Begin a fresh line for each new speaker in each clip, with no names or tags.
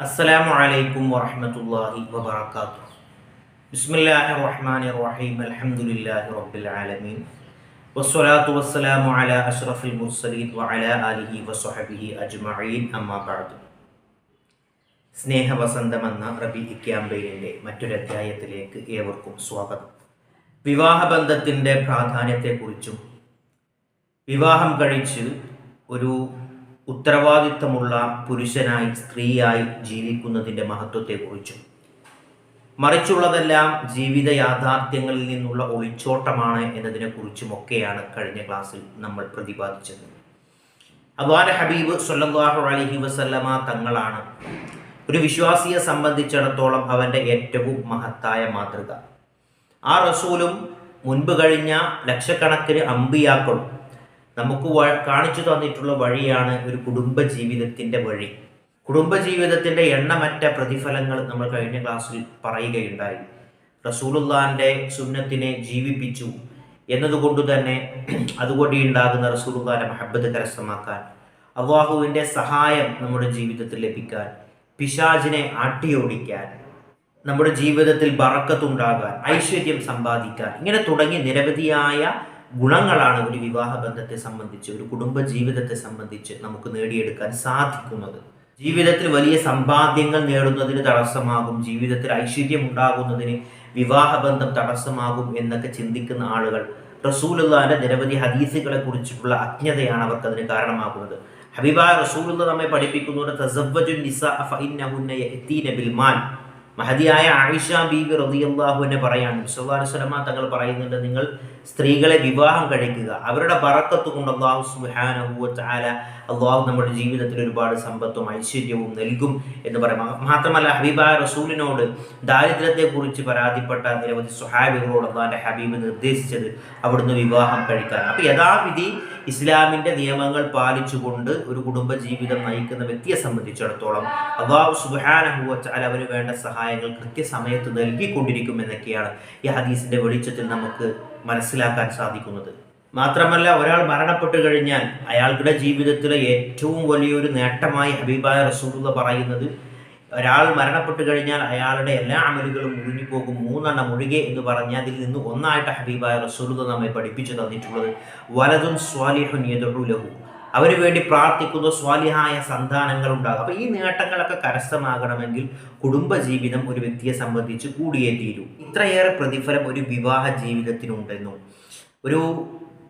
അസ്സലാമു അലൈക്കും വാഹമത്തല്ലാഹി വാത്തു ബിസ്മില്ലാഹി റഹ്മാനി റഹീം അൽഹംദുലില്ലാഹി റബ്ബിൽ ആലമീൻ. വസ്സലാത്തു വസ്സലാമു അലാ അഷ്റഫിൽ മുർസലീൻ വഅലാ ആലിഹി വസ്വഹബിഹി അജ്മഈൻ. അമ്മാ ബഅദ്. സ്നേഹവസന്തമെന്ന റബി ക്യാമ്പയിനിന്റെ മറ്റൊരധ്യായത്തിലേക്ക് ഏവർക്കും സ്വാഗതം. വിവാഹബന്ധത്തിന്റെ പ്രാധാന്യത്തെക്കുറിച്ചും വിവാഹം കഴിച്ച് ഒരു ഉത്തരവാദിത്തമുള്ള പുരുഷനായി സ്ത്രീയായി ജീവിക്കുന്നതിന്റെ മഹത്വത്തെക്കുറിച്ചും മറിച്ചുള്ളതെല്ലാം ജീവിത യാഥാർത്ഥ്യങ്ങളിൽ നിന്നുള്ള ഒളിച്ചോട്ടമാണ് എന്നതിനെക്കുറിച്ചുമൊക്കെയാണ് കഴിഞ്ഞ ക്ലാസ്സിൽ നമ്മൾ പ്രതിപാദിച്ചത്. അള്ളാഹ് ഹബീബ് സൊല്ലാഹു അലഹി വസല്ലമ തങ്ങളാണ്. ഒരു വിശ്വാസിയെ സംബന്ധിച്ചിടത്തോളം അവന്റെ ഏറ്റവും മഹത്തായ മാതൃക. ആ റസൂലും മുൻപ് കഴിഞ്ഞ ലക്ഷക്കണക്കിന് അമ്പിയാക്കളും നമുക്ക് കാണിച്ചു തന്നിട്ടുള്ള വഴിയാണ് ഒരു കുടുംബ ജീവിതത്തിന്റെ വഴി. കുടുംബജീവിതത്തിന്റെ എണ്ണമറ്റ പ്രതിഫലങ്ങൾ നമ്മൾ കഴിഞ്ഞ ക്ലാസ്സിൽ പറയുകയുണ്ടായി. റസൂലുള്ളാന്റെ സുന്നത്തിനെ ജീവിപ്പിച്ചു എന്നതുകൊണ്ട് തന്നെ അതുകൊണ്ട് ഉണ്ടാകുന്ന റസൂലുള്ളാന്റെ മഹബത്ത് കരസ്ഥമാക്കാൻ അള്ളാഹുവിന്റെ സഹായം നമ്മുടെ ജീവിതത്തിൽ ലഭിക്കാൻ പിശാജിനെ ആട്ടിയോടിക്കാൻ നമ്മുടെ ജീവിതത്തിൽ ബറക്കത്തുണ്ടാകാൻ ഐശ്വര്യം സമ്പാദിക്കാൻ ഇങ്ങനെ തുടങ്ങി നിരവധിയായ ഗുണങ്ങളാണ് ഒരു വിവാഹ ബന്ധത്തെ സംബന്ധിച്ച് ഒരു കുടുംബ ജീവിതത്തെ സംബന്ധിച്ച് നമുക്ക് നേടിയെടുക്കാൻ സാധിക്കുന്നത്. ജീവിതത്തിൽ വലിയ സമ്പാദ്യങ്ങൾ നേടുന്നതിന് തടസ്സമാകും ജീവിതത്തിൽ ഐശ്വര്യം ഉണ്ടാകുന്നതിന് വിവാഹബന്ധം തടസ്സമാകും എന്നൊക്കെ ചിന്തിക്കുന്ന ആളുകൾ റസൂലുള്ളാന്റെ നിരവധി ഹദീസുകളെ കുറിച്ചിട്ടുള്ള അജ്ഞതയാണ് അവർക്ക് അതിന് കാരണമാകുന്നത്. ഹബീബായ റസൂലുള്ള നമ്മെ പഠിപ്പിക്കുന്നുണ്ട് മഹതിയായ ആയിഷ ബീബി റളിയല്ലാഹുവിനെ പറയാണ് വിശ്വസ്വലമ തങ്ങൾ പറയുന്നുണ്ട് നിങ്ങൾ സ്ത്രീകളെ വിവാഹം കഴിക്കുക. അവരുടെ പറക്കത്ത് കൊണ്ട് അള്ളാഹു തആല അള്ളാഹു നമ്മുടെ ജീവിതത്തിൽ ഒരുപാട് സമ്പത്തും ഐശ്വര്യവും നൽകും എന്ന് പറയും. മാത്രമല്ല ഹബീബായ റസൂലിനോട് ദാരിദ്ര്യത്തെക്കുറിച്ച് പരാതിപ്പെട്ട നിരവധി സുഹാബികളോട് അള്ളാഹിന്റെ ഹബീബ് നിർദ്ദേശിച്ചത് അവിടുന്ന് വിവാഹം കഴിക്കാൻ. അപ്പോൾ യഥാവിധി ഇസ്ലാമിന്റെ നിയമങ്ങൾ പാലിച്ചുകൊണ്ട് ഒരു കുടുംബ ജീവിതം നയിക്കുന്ന വ്യക്തിയെ സംബന്ധിച്ചിടത്തോളം വ തആല അവന് വേണ്ട സഹായങ്ങൾ കൃത്യസമയത്ത് നൽകിക്കൊണ്ടിരിക്കും എന്നൊക്കെയാണ് ഈ ഹദീസിന്റെ വെളിച്ചത്തിൽ നമുക്ക് മനസ്സിലാക്കാൻ സാധിക്കുന്നത്. മാത്രമല്ല ഒരാൾ മരണപ്പെട്ടു കഴിഞ്ഞാൽ അയാളുടെ ജീവിതത്തിലെ ഏറ്റവും വലിയൊരു നേട്ടമായി ഹബീബായ റസൂലുള്ള പറയുന്നത് ഒരാൾ മരണപ്പെട്ടു കഴിഞ്ഞാൽ അയാളുടെ എല്ലാ അമലുകളും മുഴുകി പോകും മൂന്നെണ്ണം ഒഴികെ എന്ന് പറഞ്ഞാൽ അതിൽ നിന്ന് ഒന്നായിട്ട് ഹബീബായ റസൂലുള്ള നമ്മെ പഠിപ്പിച്ചു തന്നിട്ടുള്ളത്. വലതും സ്വാലിഹുൻ യദുലഹു അവന് വേണ്ടി പ്രാർത്ഥിക്കുന്ന സ്വാലിഹായ സന്താനങ്ങൾ ഉണ്ടാകും. അപ്പോൾ ഈ നേട്ടങ്ങളൊക്കെ കരസ്ഥമാകണമെങ്കിൽ കുടുംബജീവിതം ഒരു വ്യക്തിയെ സംബന്ധിച്ച് കൂടിയേ തീരൂ. ഇത്രയേറെ പ്രതിഫലം ഒരു വിവാഹ ജീവിതത്തിനുണ്ടെന്നും. ഒരു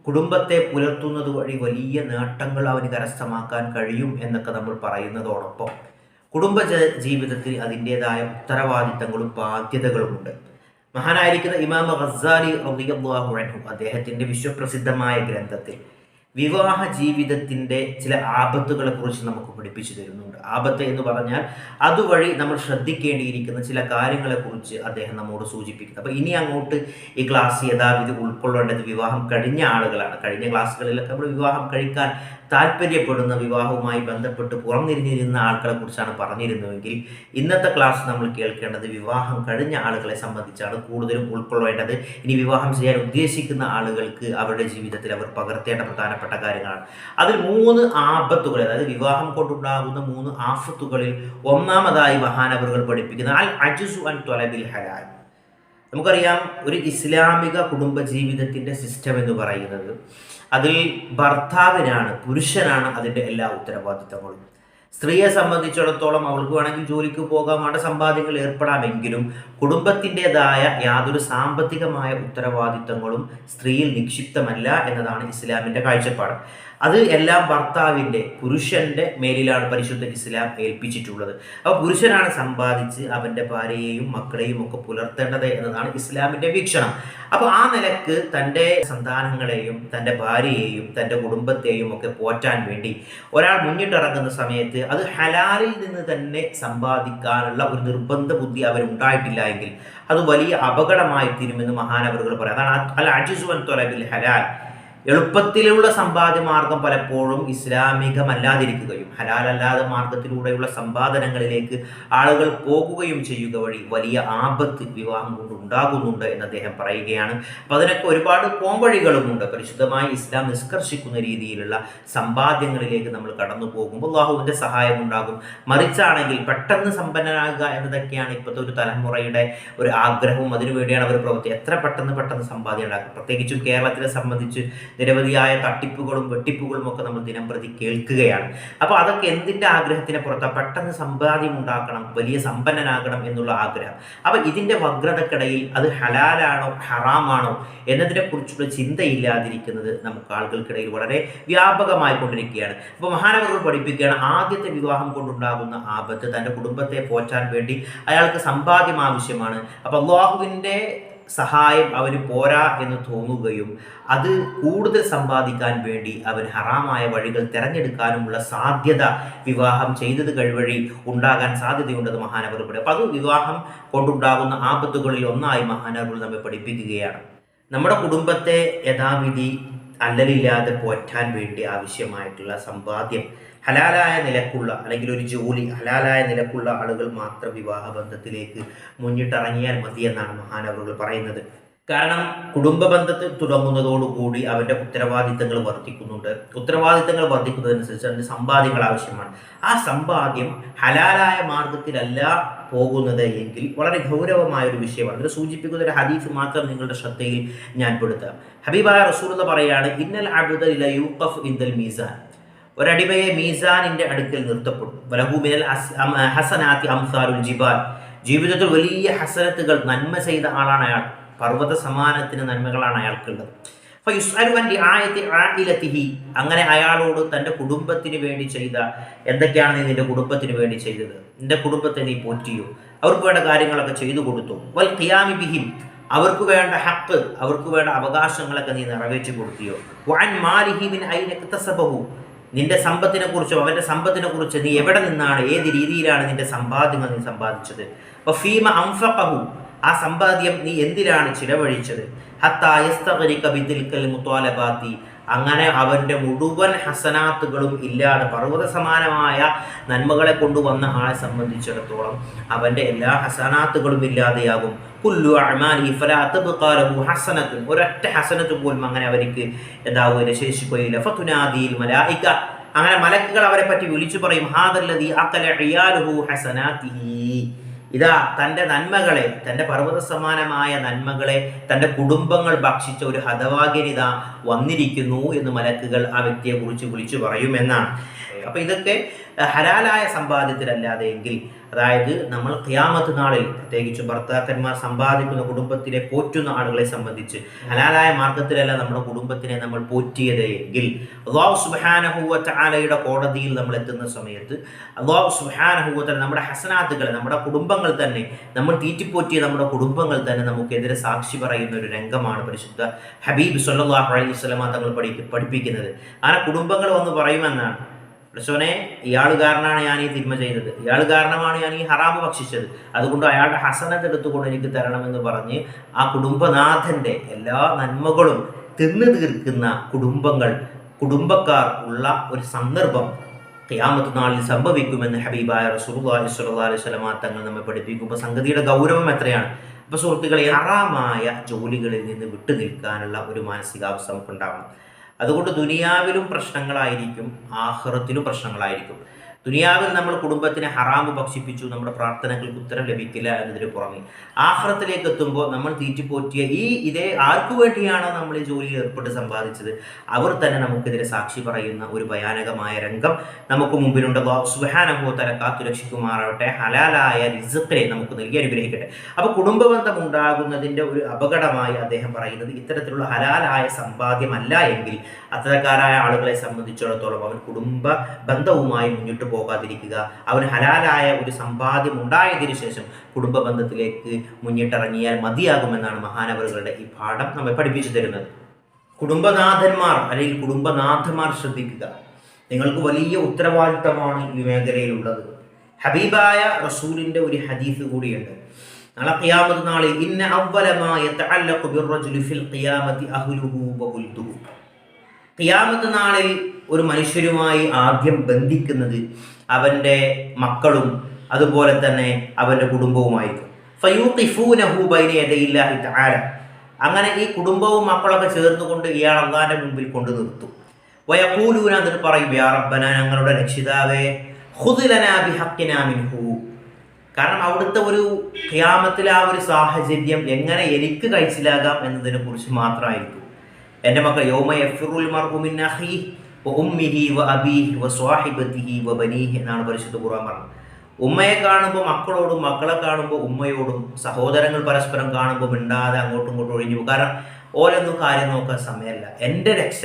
കുടുംബത്തെ പുലർത്തുന്നത് വഴി വലിയ നേട്ടങ്ങൾ അവന് കരസ്ഥമാക്കാൻ കഴിയും എന്നൊക്കെ നമ്മൾ പറയുന്നതോടൊപ്പം. കുടുംബ ജീവിതത്തിൽ അതിന്റെതായ ഉത്തരവാദിത്തങ്ങളും ബാധ്യതകളുമുണ്ട് മഹാനായിരിക്കുന്ന ഇമാം ഖസാലി അൻഹു അദ്ദേഹത്തിന്റെ വിശ്വപ്രസിദ്ധമായ ഗ്രന്ഥത്തിൽ വിവാഹ ജീവിതത്തിന്റെ ചില ആപത്തുകളെ കുറിച്ച് നമുക്ക് പഠിപ്പിച്ചു തരുന്നുണ്ട്. ആപത്ത് എന്ന് പറഞ്ഞാൽ അതുവഴി നമ്മൾ ശ്രദ്ധിക്കേണ്ടിയിരിക്കുന്ന ചില കാര്യങ്ങളെക്കുറിച്ച് അദ്ദേഹം നമ്മോട് സൂചിപ്പിക്കുന്നത് അപ്പോൾ ഇനി അങ്ങോട്ട് ഈ ക്ലാസ് യഥാവിധി ഉൾക്കൊള്ളേണ്ടത് വിവാഹം കഴിഞ്ഞ ആളുകളാണ്. കഴിഞ്ഞ ക്ലാസ്സുകളിലൊക്കെ നമ്മൾ വിവാഹം കഴിക്കാൻ താല്പര്യപ്പെടുന്ന വിവാഹവുമായി ബന്ധപ്പെട്ട് പുറംതിരിഞ്ഞിരുന്ന ആളുകളെ കുറിച്ചാണ് പറഞ്ഞിരുന്നുവെങ്കിൽ ഇന്നത്തെ ക്ലാസ് നമ്മൾ കേൾക്കേണ്ടത് വിവാഹം കഴിഞ്ഞ ആളുകളെ സംബന്ധിച്ചാണ് കൂടുതലും ഉൾക്കൊള്ളേണ്ടത്. ഇനി വിവാഹം ചെയ്യാൻ ഉദ്ദേശിക്കുന്ന ആളുകൾക്ക് അവരുടെ ജീവിതത്തിൽ അവർ പകർത്തേണ്ട പ്രധാനപ്പെട്ട കാര്യങ്ങളാണ്. അതിൽ മൂന്ന് ആപത്തുകൾ അതായത് വിവാഹം കൊണ്ടുണ്ടാകുന്ന മൂന്ന് ആഫത്തുകളിൽ ഒന്നാമതായി മഹാനവറുകൾ പഠിപ്പിക്കുന്ന അൽ അജുസു അൻ തൊലബിൽ ഹലാൽ. നമുക്കറിയാം ഒരു ഇസ്ലാമിക കുടുംബ ജീവിതത്തിന്റെ സിസ്റ്റം എന്ന് പറയുന്നത് അതിൽ ഭർത്താവിനാണ് പുരുഷനാണ് അതിന്റെ എല്ലാ ഉത്തരവാദിത്തങ്ങളും. സ്ത്രീയെ സംബന്ധിച്ചിടത്തോളം അവൾക്ക് വേണമെങ്കിൽ ജോലിക്ക് പോകാം അവിടെ സമ്പാദ്യങ്ങൾ ഏർപ്പെടാമെങ്കിലും കുടുംബത്തിന്റെതായ യാതൊരു സാമ്പത്തികമായ ഉത്തരവാദിത്തങ്ങളും സ്ത്രീയിൽ നിക്ഷിപ്തമല്ല എന്നതാണ് ഇസ്ലാമിന്റെ കാഴ്ചപ്പാട്. അത് എല്ലാം ഭർത്താവിന്റെ പുരുഷന്റെ മേലിലാണ് പരിശുദ്ധ ഇസ്ലാം ഏൽപ്പിച്ചിട്ടുള്ളത്. അപ്പോൾ പുരുഷനാണ് സമ്പാദിച്ച് അവന്റെ ഭാര്യയെയും മക്കളെയും ഒക്കെ പുലർത്തേണ്ടത് എന്നതാണ് ഇസ്ലാമിന്റെ വീക്ഷണം. അപ്പോൾ ആ നിലയ്ക്ക് തന്റെ സന്താനങ്ങളെയും തന്റെ ഭാര്യയെയും തന്റെ കുടുംബത്തെയും ഒക്കെ പോറ്റാൻ വേണ്ടി ഒരാൾ മുന്നിട്ടിറങ്ങുന്ന സമയത്ത് അത് ഹലാലിൽ നിന്ന് തന്നെ സമ്പാദിക്കാനുള്ള ഒരു നിർബന്ധ ബുദ്ധി അവരുണ്ടായിട്ടില്ല എങ്കിൽ അത് വലിയ അപകടമായി തീരുമെന്ന് മഹാനവറുകൾ പറയാം. അതാണ് അൽ അജിസുവൻ തൊലബിൽ ഹലാൽ. എളുപ്പത്തിലുള്ള സമ്പാദ്യ മാർഗം പലപ്പോഴും ഇസ്ലാമികമല്ലാതിരിക്കുകയും ഹലാലല്ലാത്ത മാർഗത്തിലൂടെയുള്ള സമ്പാദനങ്ങളിലേക്ക് ആളുകൾ പോകുകയും ചെയ്യുക വഴി വലിയ ആപത്ത് വിവാഹം കൊണ്ട് ഉണ്ടാകുന്നുണ്ട് എന്ന് അദ്ദേഹം പറയുകയാണ്. അപ്പോൾ അതിനൊക്കെ ഒരുപാട് പോംവഴികളുമുണ്ട്. പരിശുദ്ധമായി ഇസ്ലാം നിഷ്കർഷിക്കുന്ന രീതിയിലുള്ള സമ്പാദ്യങ്ങളിലേക്ക് നമ്മൾ കടന്നു പോകുമ്പോൾ അള്ളാഹുവിന്റെ സഹായം ഉണ്ടാകും. മറിച്ചാണെങ്കിൽ പെട്ടെന്ന് സമ്പന്നനാകുക എന്നതൊക്കെയാണ് ഇപ്പോഴത്തെ ഒരു തലമുറയുടെ ഒരു ആഗ്രഹവും. അതിനുവേണ്ടിയാണ് അവർ പ്രവർത്തി എത്ര പെട്ടെന്ന് പെട്ടെന്ന് സമ്പാദ്യം ഉണ്ടാക്കുക. പ്രത്യേകിച്ചും കേരളത്തിനെ സംബന്ധിച്ച് നിരവധിയായ തട്ടിപ്പുകളും വെട്ടിപ്പുകളും ഒക്കെ നമ്മൾ ദിനം പ്രതി കേൾക്കുകയാണ്. അപ്പോൾ അതൊക്കെ എന്തിന്റെ ആഗ്രഹത്തിന് പുറത്താണ് പെട്ടെന്ന് സമ്പാദ്യം ഉണ്ടാക്കണം വലിയ സമ്പന്നനാകണം എന്നുള്ള ആഗ്രഹം. അപ്പോൾ ഇതിന്റെ വക്രതക്കിടയിൽ അത് ഹലാലാണോ ഹറാമാണോ എന്നതിനെക്കുറിച്ചുള്ള ചിന്തയില്ലാതിരിക്കുന്നത് നമുക്ക് ആളുകൾക്കിടയിൽ വളരെ വ്യാപകമായി കൊണ്ടിരിക്കുകയാണ്. അപ്പോൾ മഹാനവർ പഠിപ്പിക്കുകയാണ് ആദ്യത്തെ വിവാഹം കൊണ്ടുണ്ടാകുന്ന ആപത്ത് തന്റെ കുടുംബത്തെ പോറ്റാൻ വേണ്ടി അയാൾക്ക് സമ്പാദ്യം ആവശ്യമാണ്. അപ്പോൾ അള്ളാഹുവിന്റെ സഹായം അവന് പോരാ എന്ന് തോന്നുകയും അത് കൂടുതൽ സമ്പാദിക്കാൻ വേണ്ടി അവൻ ഹറാമായ വഴികൾ തിരഞ്ഞെടുക്കാനുമുള്ള സാധ്യത വിവാഹം ചെയ്തത് കഴിവഴി ഉണ്ടാകാൻ സാധ്യതയുണ്ടെന്ന് മഹാനവർ പറയും അത് വിവാഹം കൊണ്ടുണ്ടാകുന്ന ആപത്തുകളിൽ ഒന്നായി മഹാനവർ നമ്മെ പഠിപ്പിക്കുകയാണ്. നമ്മുടെ കുടുംബത്തെ യഥാവിധി അല്ലലില്ലാതെ പോറ്റാൻ വേണ്ടി ആവശ്യമായിട്ടുള്ള സമ്പാദ്യം ഹലാലായ നിലക്കുള്ള അല്ലെങ്കിൽ ഒരു ജോലി ഹലാലായ നിലക്കുള്ള ആളുകൾ മാത്രം വിവാഹ ബന്ധത്തിലേക്ക് മുന്നിട്ടിറങ്ങിയാൽ മതി എന്നാണ് മഹാനവറുകൾ പറയുന്നത്. കാരണം കുടുംബ ബന്ധത്തിൽ തുടങ്ങുന്നതോടുകൂടി അവന്റെ ഉത്തരവാദിത്തങ്ങൾ വർദ്ധിക്കുന്നുണ്ട്. ഉത്തരവാദിത്തങ്ങൾ വർദ്ധിക്കുന്നതനുസരിച്ച് അതിന് സമ്പാദ്യങ്ങൾ ആവശ്യമാണ്. ആ സമ്പാദ്യം ഹലാലായ മാർഗത്തിലല്ല പോകുന്നത് എങ്കിൽ വളരെ ഗൗരവമായ ഒരു വിഷയമാണ്. ഇത് സൂചിപ്പിക്കുന്ന ഒരു ഹദീഫ് മാത്രം നിങ്ങളുടെ ശ്രദ്ധയിൽ ഞാൻ പെടുത്താം. ഹബീബായ റസൂൽ എന്ന് പറയുകയാണ് ഇന്നൽ അബുദൽ യൂഖഫ് ഇൻദൽ മീസാൻ. ഒരടിമയെ മീസാനിന്റെ അടുക്കൽ നിർത്തപ്പെട്ടു. വലഹൂമിനൽ ഹസനാത്തി അംസാരുൽ ജിബാൽ. ജീവിതത്തിൽ വലിയ ഹസനത്തുകൾ നന്മ ചെയ്ത ആളാണ് അയാൾ. പർവത സമാനത്തിന് നന്മകളാണ് അയാൾക്കുള്ളത്. അങ്ങനെ അയാളോട് തന്റെ കുടുംബത്തിന് വേണ്ടി ചെയ്ത എന്തൊക്കെയാണ് നീ നിന്റെ കുടുംബത്തിന് വേണ്ടി ചെയ്തത്? നിന്റെ കുടുംബത്തെ നീ പോറ്റിയോ? അവർക്ക് വേണ്ട കാര്യങ്ങളൊക്കെ ചെയ്തു കൊടുത്തു. വൽ ഖിയാമി ബിഹിം. അവർക്ക് വേണ്ട ഹക്ക് അവർക്ക് വേണ്ട അവകാശങ്ങളൊക്കെ നീ നിറവേറ്റി കൊടുത്തിയോ? വൻ മാലിഹിമിൻ ഐനക്തസബഹു നിന്റെ സമ്പത്തിനെ കുറിച്ചോ അവന്റെ സമ്പത്തിനെ കുറിച്ചോ നീ എവിടെ നിന്നാണ് ഏത് രീതിയിലാണ് നിന്റെ സമ്പാദ്യങ്ങൾ നീ സമ്പാദിച്ചത്? അപ്പോൾ ഫീമ അംഫഖഹു ആ സമ്പാദ്യം നീ എന്തിനാണ് ചിലവഴിച്ചത്? മുത്തോലബാത്തി അങ്ങനെ അവന്റെ മുഴുവൻ ഹസനാത്തുകളും ഇല്ലാതെ പർവത സമാനമായ നന്മകളെ കൊണ്ടുവന്ന ആളെ സംബന്ധിച്ചിടത്തോളം അവന്റെ എല്ലാ ഹസനാത്തുകളും ഇല്ലാതെയാകും. കുല്ലു അമാലി ഫലാത്തബുക്കാലഹു ഹസനത്തും ഒരൊറ്റ ഹസനത്ത് പോലും അങ്ങനെ അവർക്ക് എന്താവുക ശേഷിക്കുകയില്ല. ഫതുനാദിയിൽ മലായിക്ക അങ്ങനെ മലക്കുകൾ അവരെ പറ്റി വിളിച്ചു പറയും ഹാദല്ലതി അക്കല ഹസനാതിഹി ഹസനാത്തിഹി. ഇതാ തന്റെ നന്മകളെ തന്റെ പർവത സമാനമായ നന്മകളെ തന്റെ കുടുംബങ്ങൾ ഭക്ഷിച്ച ഒരു ഹതവാഗ്യനിത വന്നിരിക്കുന്നു എന്ന് മലക്കുകൾ ആ വ്യക്തിയെ കുറിച്ച് വിളിച്ചു പറയുമെന്നാണ് അപ്പൊ ഇതൊക്കെ ഹലാലായ സമ്പാദ്യത്തിലല്ലാതെ എങ്കിൽ അതായത് നമ്മൾ ക്യാമത്ത് നാളിൽ പ്രത്യേകിച്ച് ഭർത്താക്കന്മാർ സമ്പാദിക്കുന്ന കുടുംബത്തിലെ പോറ്റുന്ന ആളുകളെ സംബന്ധിച്ച് ഹലാലായ മാർഗത്തിലല്ല നമ്മുടെ കുടുംബത്തിനെ നമ്മൾ പോറ്റിയത് എങ്കിൽ അള്ളാഹു സുബാനഹുവറ്റ ആലയുടെ കോടതിയിൽ നമ്മൾ എത്തുന്ന സമയത്ത് അള്ളാഹു സുബാനഹുവത്ത നമ്മുടെ ഹസനാത്തുകൾ നമ്മുടെ കുടുംബങ്ങൾ തന്നെ നമ്മൾ തീറ്റിപ്പോറ്റിയ നമ്മുടെ കുടുംബങ്ങൾ തന്നെ നമുക്കെതിരെ സാക്ഷി പറയുന്ന ഒരു രംഗമാണ് പരിശുദ്ധ ഹബീബ് സല്ലാഹു അലൈഹി സ്വലമാ തങ്ങൾ പഠി പഠിപ്പിക്കുന്നത്. അങ്ങനെ കുടുംബങ്ങൾ വന്ന് പറയുമെന്നാണ് പ്രശോനെ ഇയാൾ കാരണമാണ് ഞാൻ ഈ തിന്മ ചെയ്തത്. ഇയാൾ കാരണമാണ് ഞാൻ ഈ ഹറാമ് ഭക്ഷിച്ചത്. അതുകൊണ്ട് അയാളുടെ ഹസനത്ത് എടുത്തുകൊണ്ട് എനിക്ക് തരണമെന്ന് പറഞ്ഞ് ആ കുടുംബനാഥന്റെ എല്ലാ നന്മകളും തിന്നു തീർക്കുന്ന കുടുംബങ്ങൾ കുടുംബക്കാർ ഉള്ള ഒരു സന്ദർഭം ക്യാമത്ത് നാളിൽ സംഭവിക്കുമെന്ന് ഹബീബായ റസൂലുള്ളാഹി സ്വല്ലല്ലാഹി അലൈഹി വസല്ലമ തങ്ങൾ നമ്മെ പഠിപ്പിക്കുമ്പോൾ സംഗതിയുടെ ഗൗരവം എത്രയാണ്? അപ്പോൾ സുഹൃത്തുക്കളെ ഹറാമായ ജോലികളിൽ നിന്ന് വിട്ടു നിൽക്കാനുള്ള ഒരു മാനസികാവസ്ഥ നമുക്കുണ്ടാവണം. അതുകൊണ്ട് ദുനിയാവിലും പ്രശ്നങ്ങളായിരിക്കും ആഹ്റത്തിലും പ്രശ്നങ്ങളായിരിക്കും. ദുനിയാവിൽ നമ്മൾ കുടുംബത്തിനെ ഹറാമ് ഭക്ഷിപ്പിച്ചു നമ്മുടെ പ്രാർത്ഥനകൾക്ക് ഉത്തരം ലഭിക്കില്ല എന്നതിന് പുറമെ. ആഹ്റത്തിലേക്ക് എത്തുമ്പോൾ നമ്മൾ തീറ്റിപ്പോറ്റിയ ഈ ഇതേ ആർക്കു വേണ്ടിയാണോ നമ്മൾ ഈ ജോലിയിൽ ഏർപ്പെട്ട് സമ്പാദിച്ചത്? അവർ തന്നെ നമുക്കെതിരെ സാക്ഷി പറയുന്ന ഒരു ഭയാനകമായ രംഗം നമുക്ക് മുമ്പിലുണ്ട്. സുഹാനഭോ തല കാത്തുരക്ഷിക്കുമാറാവട്ടെ ഹലാലായ റിസക്കിനെ നമുക്ക് നൽകി അനുഗ്രഹിക്കട്ടെ. അപ്പോൾ കുടുംബബന്ധം ഉണ്ടാകുന്നതിന്റെ ഒരു അപകടമായി അദ്ദേഹം പറയുന്നത് ഇത്തരത്തിലുള്ള ഹലാലായ സമ്പാദ്യമല്ല എങ്കിൽ അത്തരക്കാരായ ആളുകളെ സംബന്ധിച്ചിടത്തോളം അവൻ കുടുംബ ബന്ധവുമായി മുന്നിട്ട് പോകാതിരിക്കുക. അവന് ഹലാലായ ഒരു സമ്പാദ്യം ഉണ്ടായതിനു ശേഷം കുടുംബ ബന്ധത്തിലേക്ക് മുന്നിട്ടിറങ്ങിയാൽ മതിയാകുമെന്നാണ് മഹാനവറുകളുടെ ഈ പാഠം നമ്മെ പഠിപ്പിച്ചു തരുന്നത്. കുടുംബനാഥന്മാർ അല്ലെങ്കിൽ കുടുംബനാഥന്മാർ ശ്രദ്ധിക്കുക. നിങ്ങൾക്ക് വലിയ ഉത്തരവാദിത്തമാണ് ഈ മേഖലയിലുള്ളത്. ഹബീബായ റസൂലിന്റെ ഒരു ഹദീസ് കൂടിയുണ്ട്. നാളെ ഖിയാമത്ത് നാളിൽ ഇന്ന അവലമായ ഫിൽ ഖിയാമതി അഹ്ലുഹു വ ഖിയാമത്ത് നാളിൽ ഒരു മനുഷ്യരുമായി ആദ്യം ബന്ധിക്കുന്നത് അവന്റെ മക്കളും അതുപോലെ തന്നെ അവന്റെ കുടുംബവുമായിരിക്കും. അങ്ങനെ ഈ കുടുംബവും മക്കളൊക്കെ ചേർന്നുകൊണ്ട് ഇയാൾ അള്ളാന്റെ മുമ്പിൽ കൊണ്ടു നിർത്തും. വയക്കൂലൂന എന്നിട്ട് പറയും യാ ഞങ്ങളുടെ രക്ഷിതാവേ മിൻഹു. കാരണം അവിടുത്തെ ഒരു ഖിയാമത്തിലെ ആ ഒരു സാഹചര്യം എങ്ങനെ എനിക്ക് കഴിച്ചിലാകാം എന്നതിനെ കുറിച്ച് മാത്രമായിരിക്കും. എന്റെ മക്കൾ യോമ അഖീഹി വ ഉമ്മിഹി വ അബീഹി വ സ്വാഹിബത്തിഹി വ ബനീഹി എന്നാണ് പരിശുദ്ധ ഖുർആൻ പറഞ്ഞത്. ഉമ്മയെ കാണുമ്പോൾ മക്കളോടും മക്കളെ കാണുമ്പോൾ ഉമ്മയോടും സഹോദരങ്ങൾ പരസ്പരം കാണുമ്പോൾ മിണ്ടാതെ അങ്ങോട്ടും ഇങ്ങോട്ടും ഒഴിഞ്ഞു കാരണം ഓരോന്നും കാര്യം നോക്കാൻ സമയമല്ല. എന്റെ രക്ഷ.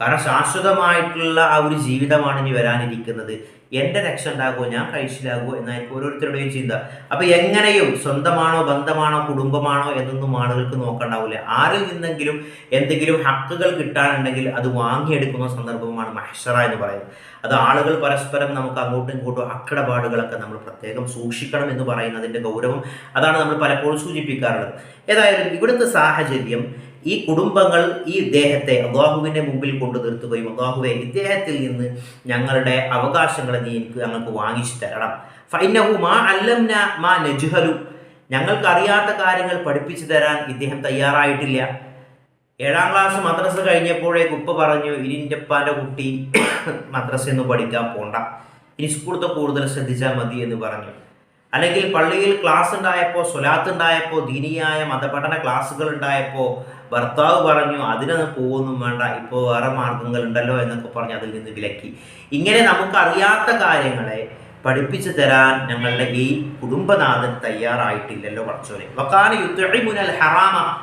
കാരണം ശാശ്വതമായിട്ടുള്ള ആ ഒരു ജീവിതമാണ് ഇനി വരാനിരിക്കുന്നത്. എന്റെ രക്ഷ ഉണ്ടാകുമോ ഞാൻ കഴിച്ചിലാകുമോ എന്നായിരിക്കും ഓരോരുത്തരുടെയും ചിന്ത. അപ്പൊ എങ്ങനെയും സ്വന്തമാണോ ബന്ധമാണോ കുടുംബമാണോ എന്നൊന്നും ആളുകൾക്ക് നോക്കണ്ടാവില്ല. ആരിൽ നിന്നെങ്കിലും എന്തെങ്കിലും ഹക്കുകൾ കിട്ടാനുണ്ടെങ്കിൽ അത് വാങ്ങിയെടുക്കുന്ന സന്ദർഭമാണ് മഹഷറ എന്ന് പറയുന്നത്. അത് ആളുകൾ പരസ്പരം നമുക്ക് അങ്ങോട്ടും ഇങ്ങോട്ടും അക്കടപാടുകളൊക്കെ നമ്മൾ പ്രത്യേകം സൂക്ഷിക്കണം എന്ന് പറയുന്നതിന്റെ ഗൗരവം അതാണ് നമ്മൾ പലപ്പോഴും സൂചിപ്പിക്കാറുള്ളത്. ഏതായാലും ഇവിടുത്തെ സാഹചര്യം ഈ കുടുംബങ്ങൾ ഈ ഇദ്ദേഹത്തെ അള്ളാഹുവിന്റെ മുമ്പിൽ കൊണ്ടു നിർത്തുകയും അള്ളാഹുവെ ഇദ്ദേഹത്തിൽ നിന്ന് ഞങ്ങളുടെ അവകാശങ്ങളെ നീ എനിക്ക് ഞങ്ങൾക്ക് വാങ്ങിച്ചു തരണം. ഫൈനഹു മാ അല്ലംന മാ നജുഹലു. ഞങ്ങൾക്ക് അറിയാത്ത കാര്യങ്ങൾ പഠിപ്പിച്ചു തരാൻ ഇദ്ദേഹം തയ്യാറായിട്ടില്ല. ഏഴാം ക്ലാസ് മദ്രസ കഴിഞ്ഞപ്പോഴേ കുപ്പ പറഞ്ഞു ഇനി ഇന്റെപ്പാന്റെ കുട്ടി മദ്രസ എന്ന് പഠിക്കാൻ പോണ്ട. ഇനി സ്കൂളത്തെ കൂടുതൽ ശ്രദ്ധിച്ചാൽ മതി എന്ന് പറഞ്ഞു. അല്ലെങ്കിൽ പള്ളിയിൽ ക്ലാസ് ഉണ്ടായപ്പോൾ സ്വലാത്ത് ഉണ്ടായപ്പോൾ ദീനിയായ മതപഠന ക്ലാസ്സുകൾ ഉണ്ടായപ്പോൾ ഭർത്താവ് പറഞ്ഞു അതിനൊന്നും പോകുന്നു വേണ്ട ഇപ്പോൾ വേറെ മാർഗങ്ങൾ ഉണ്ടല്ലോ എന്നൊക്കെ പറഞ്ഞ് അതിൽ നിന്ന് വിലക്കി. ഇങ്ങനെ നമുക്കറിയാത്ത കാര്യങ്ങളെ പഠിപ്പിച്ചു തരാൻ ഞങ്ങളുടെ ഈ കുടുംബനാഥൻ തയ്യാറായിട്ടില്ലല്ലോ കുറച്ചോനെ വക്കാന യുദ്ധമുനൽ ഹറാമ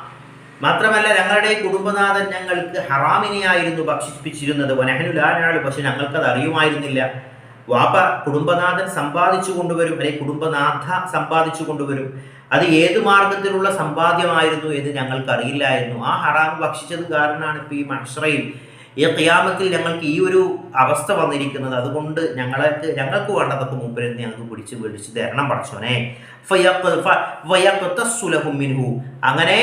മാത്രമല്ല ഞങ്ങളുടെ കുടുംബനാഥൻ ഞങ്ങൾക്ക് ഹറാമിനെയായിരുന്നു ഭക്ഷിപ്പിച്ചിരുന്നത്. വനഹനുലാനാൾ പക്ഷെ ഞങ്ങൾക്കത് അറിയുമായിരുന്നില്ല. വാപ്പ കുടുംബനാഥൻ സമ്പാദിച്ചു കൊണ്ടുവരും അല്ലെങ്കിൽ കുടുംബനാഥ സമ്പാദിച്ചു കൊണ്ടുവരും. അത് ഏത് മാർഗത്തിലുള്ള സമ്പാദ്യമായിരുന്നു എന്ന് ഞങ്ങൾക്ക് അറിയില്ലായിരുന്നു ആ ഹറാം ഭക്ഷിച്ചത് കാരണമാണ് ഇപ്പോൾ ഈ മഷ്റയിൽ ഈ ക്യാമത്തിൽ ഞങ്ങൾക്ക് ഈ ഒരു അവസ്ഥ വന്നിരിക്കുന്നത്. അതുകൊണ്ട് ഞങ്ങൾക്ക് ഞങ്ങൾക്ക് വേണ്ടതൊക്കെ മുമ്പിൽ ഞങ്ങൾക്ക് പിടിച്ച് പിടിച്ച് തരണം പഠിച്ചോനെ അങ്ങനെ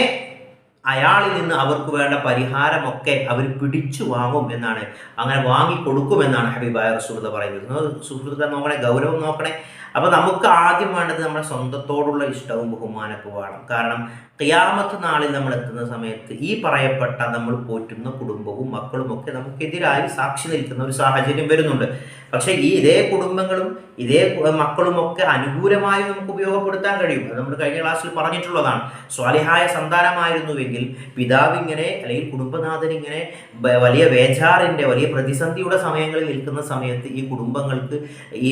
അയാളിൽ നിന്ന് അവർക്ക് വേണ്ട പരിഹാരമൊക്കെ അവർ പിടിച്ചു വാങ്ങും എന്നാണ്. അങ്ങനെ വാങ്ങിക്കൊടുക്കുമെന്നാണ് ഹബീബായ റസൂലത പറയുന്നത്. സുഹൃത്തുക്കളെ നോക്കണേ ഗൗരവം നോക്കണേ. അപ്പോൾ നമുക്ക് ആദ്യം വേണ്ടത് നമ്മുടെ സ്വന്തത്തോടുള്ള ഇഷ്ടവും ബഹുമാനവും വേണം. കാരണം ക്യാമത്ത് നാളിൽ നമ്മൾ എത്തുന്ന സമയത്ത് ഈ പറയപ്പെട്ട നമ്മൾ പോറ്റുന്ന കുടുംബവും മക്കളുമൊക്കെ നമുക്കെതിരായി സാക്ഷി നിൽക്കുന്ന ഒരു സാഹചര്യം വരുന്നുണ്ട്. പക്ഷേ ഈ ഇതേ കുടുംബങ്ങളും ഇതേ മക്കളുമൊക്കെ അനുകൂലമായി നമുക്ക് ഉപയോഗപ്പെടുത്താൻ കഴിയും. അത് നമ്മൾ കഴിഞ്ഞ ക്ലാസ്സിൽ പറഞ്ഞിട്ടുള്ളതാണ്. സ്വാലിഹായ സന്താനമായിരുന്നുവെങ്കിൽ പിതാവ് ഇങ്ങനെ അല്ലെങ്കിൽ കുടുംബനാഥൻ ഇങ്ങനെ വലിയ വേജാറിന്റെ വലിയ പ്രതിസന്ധിയുടെ സമയങ്ങളിൽ നിൽക്കുന്ന സമയത്ത് ഈ കുടുംബങ്ങൾക്ക് ഈ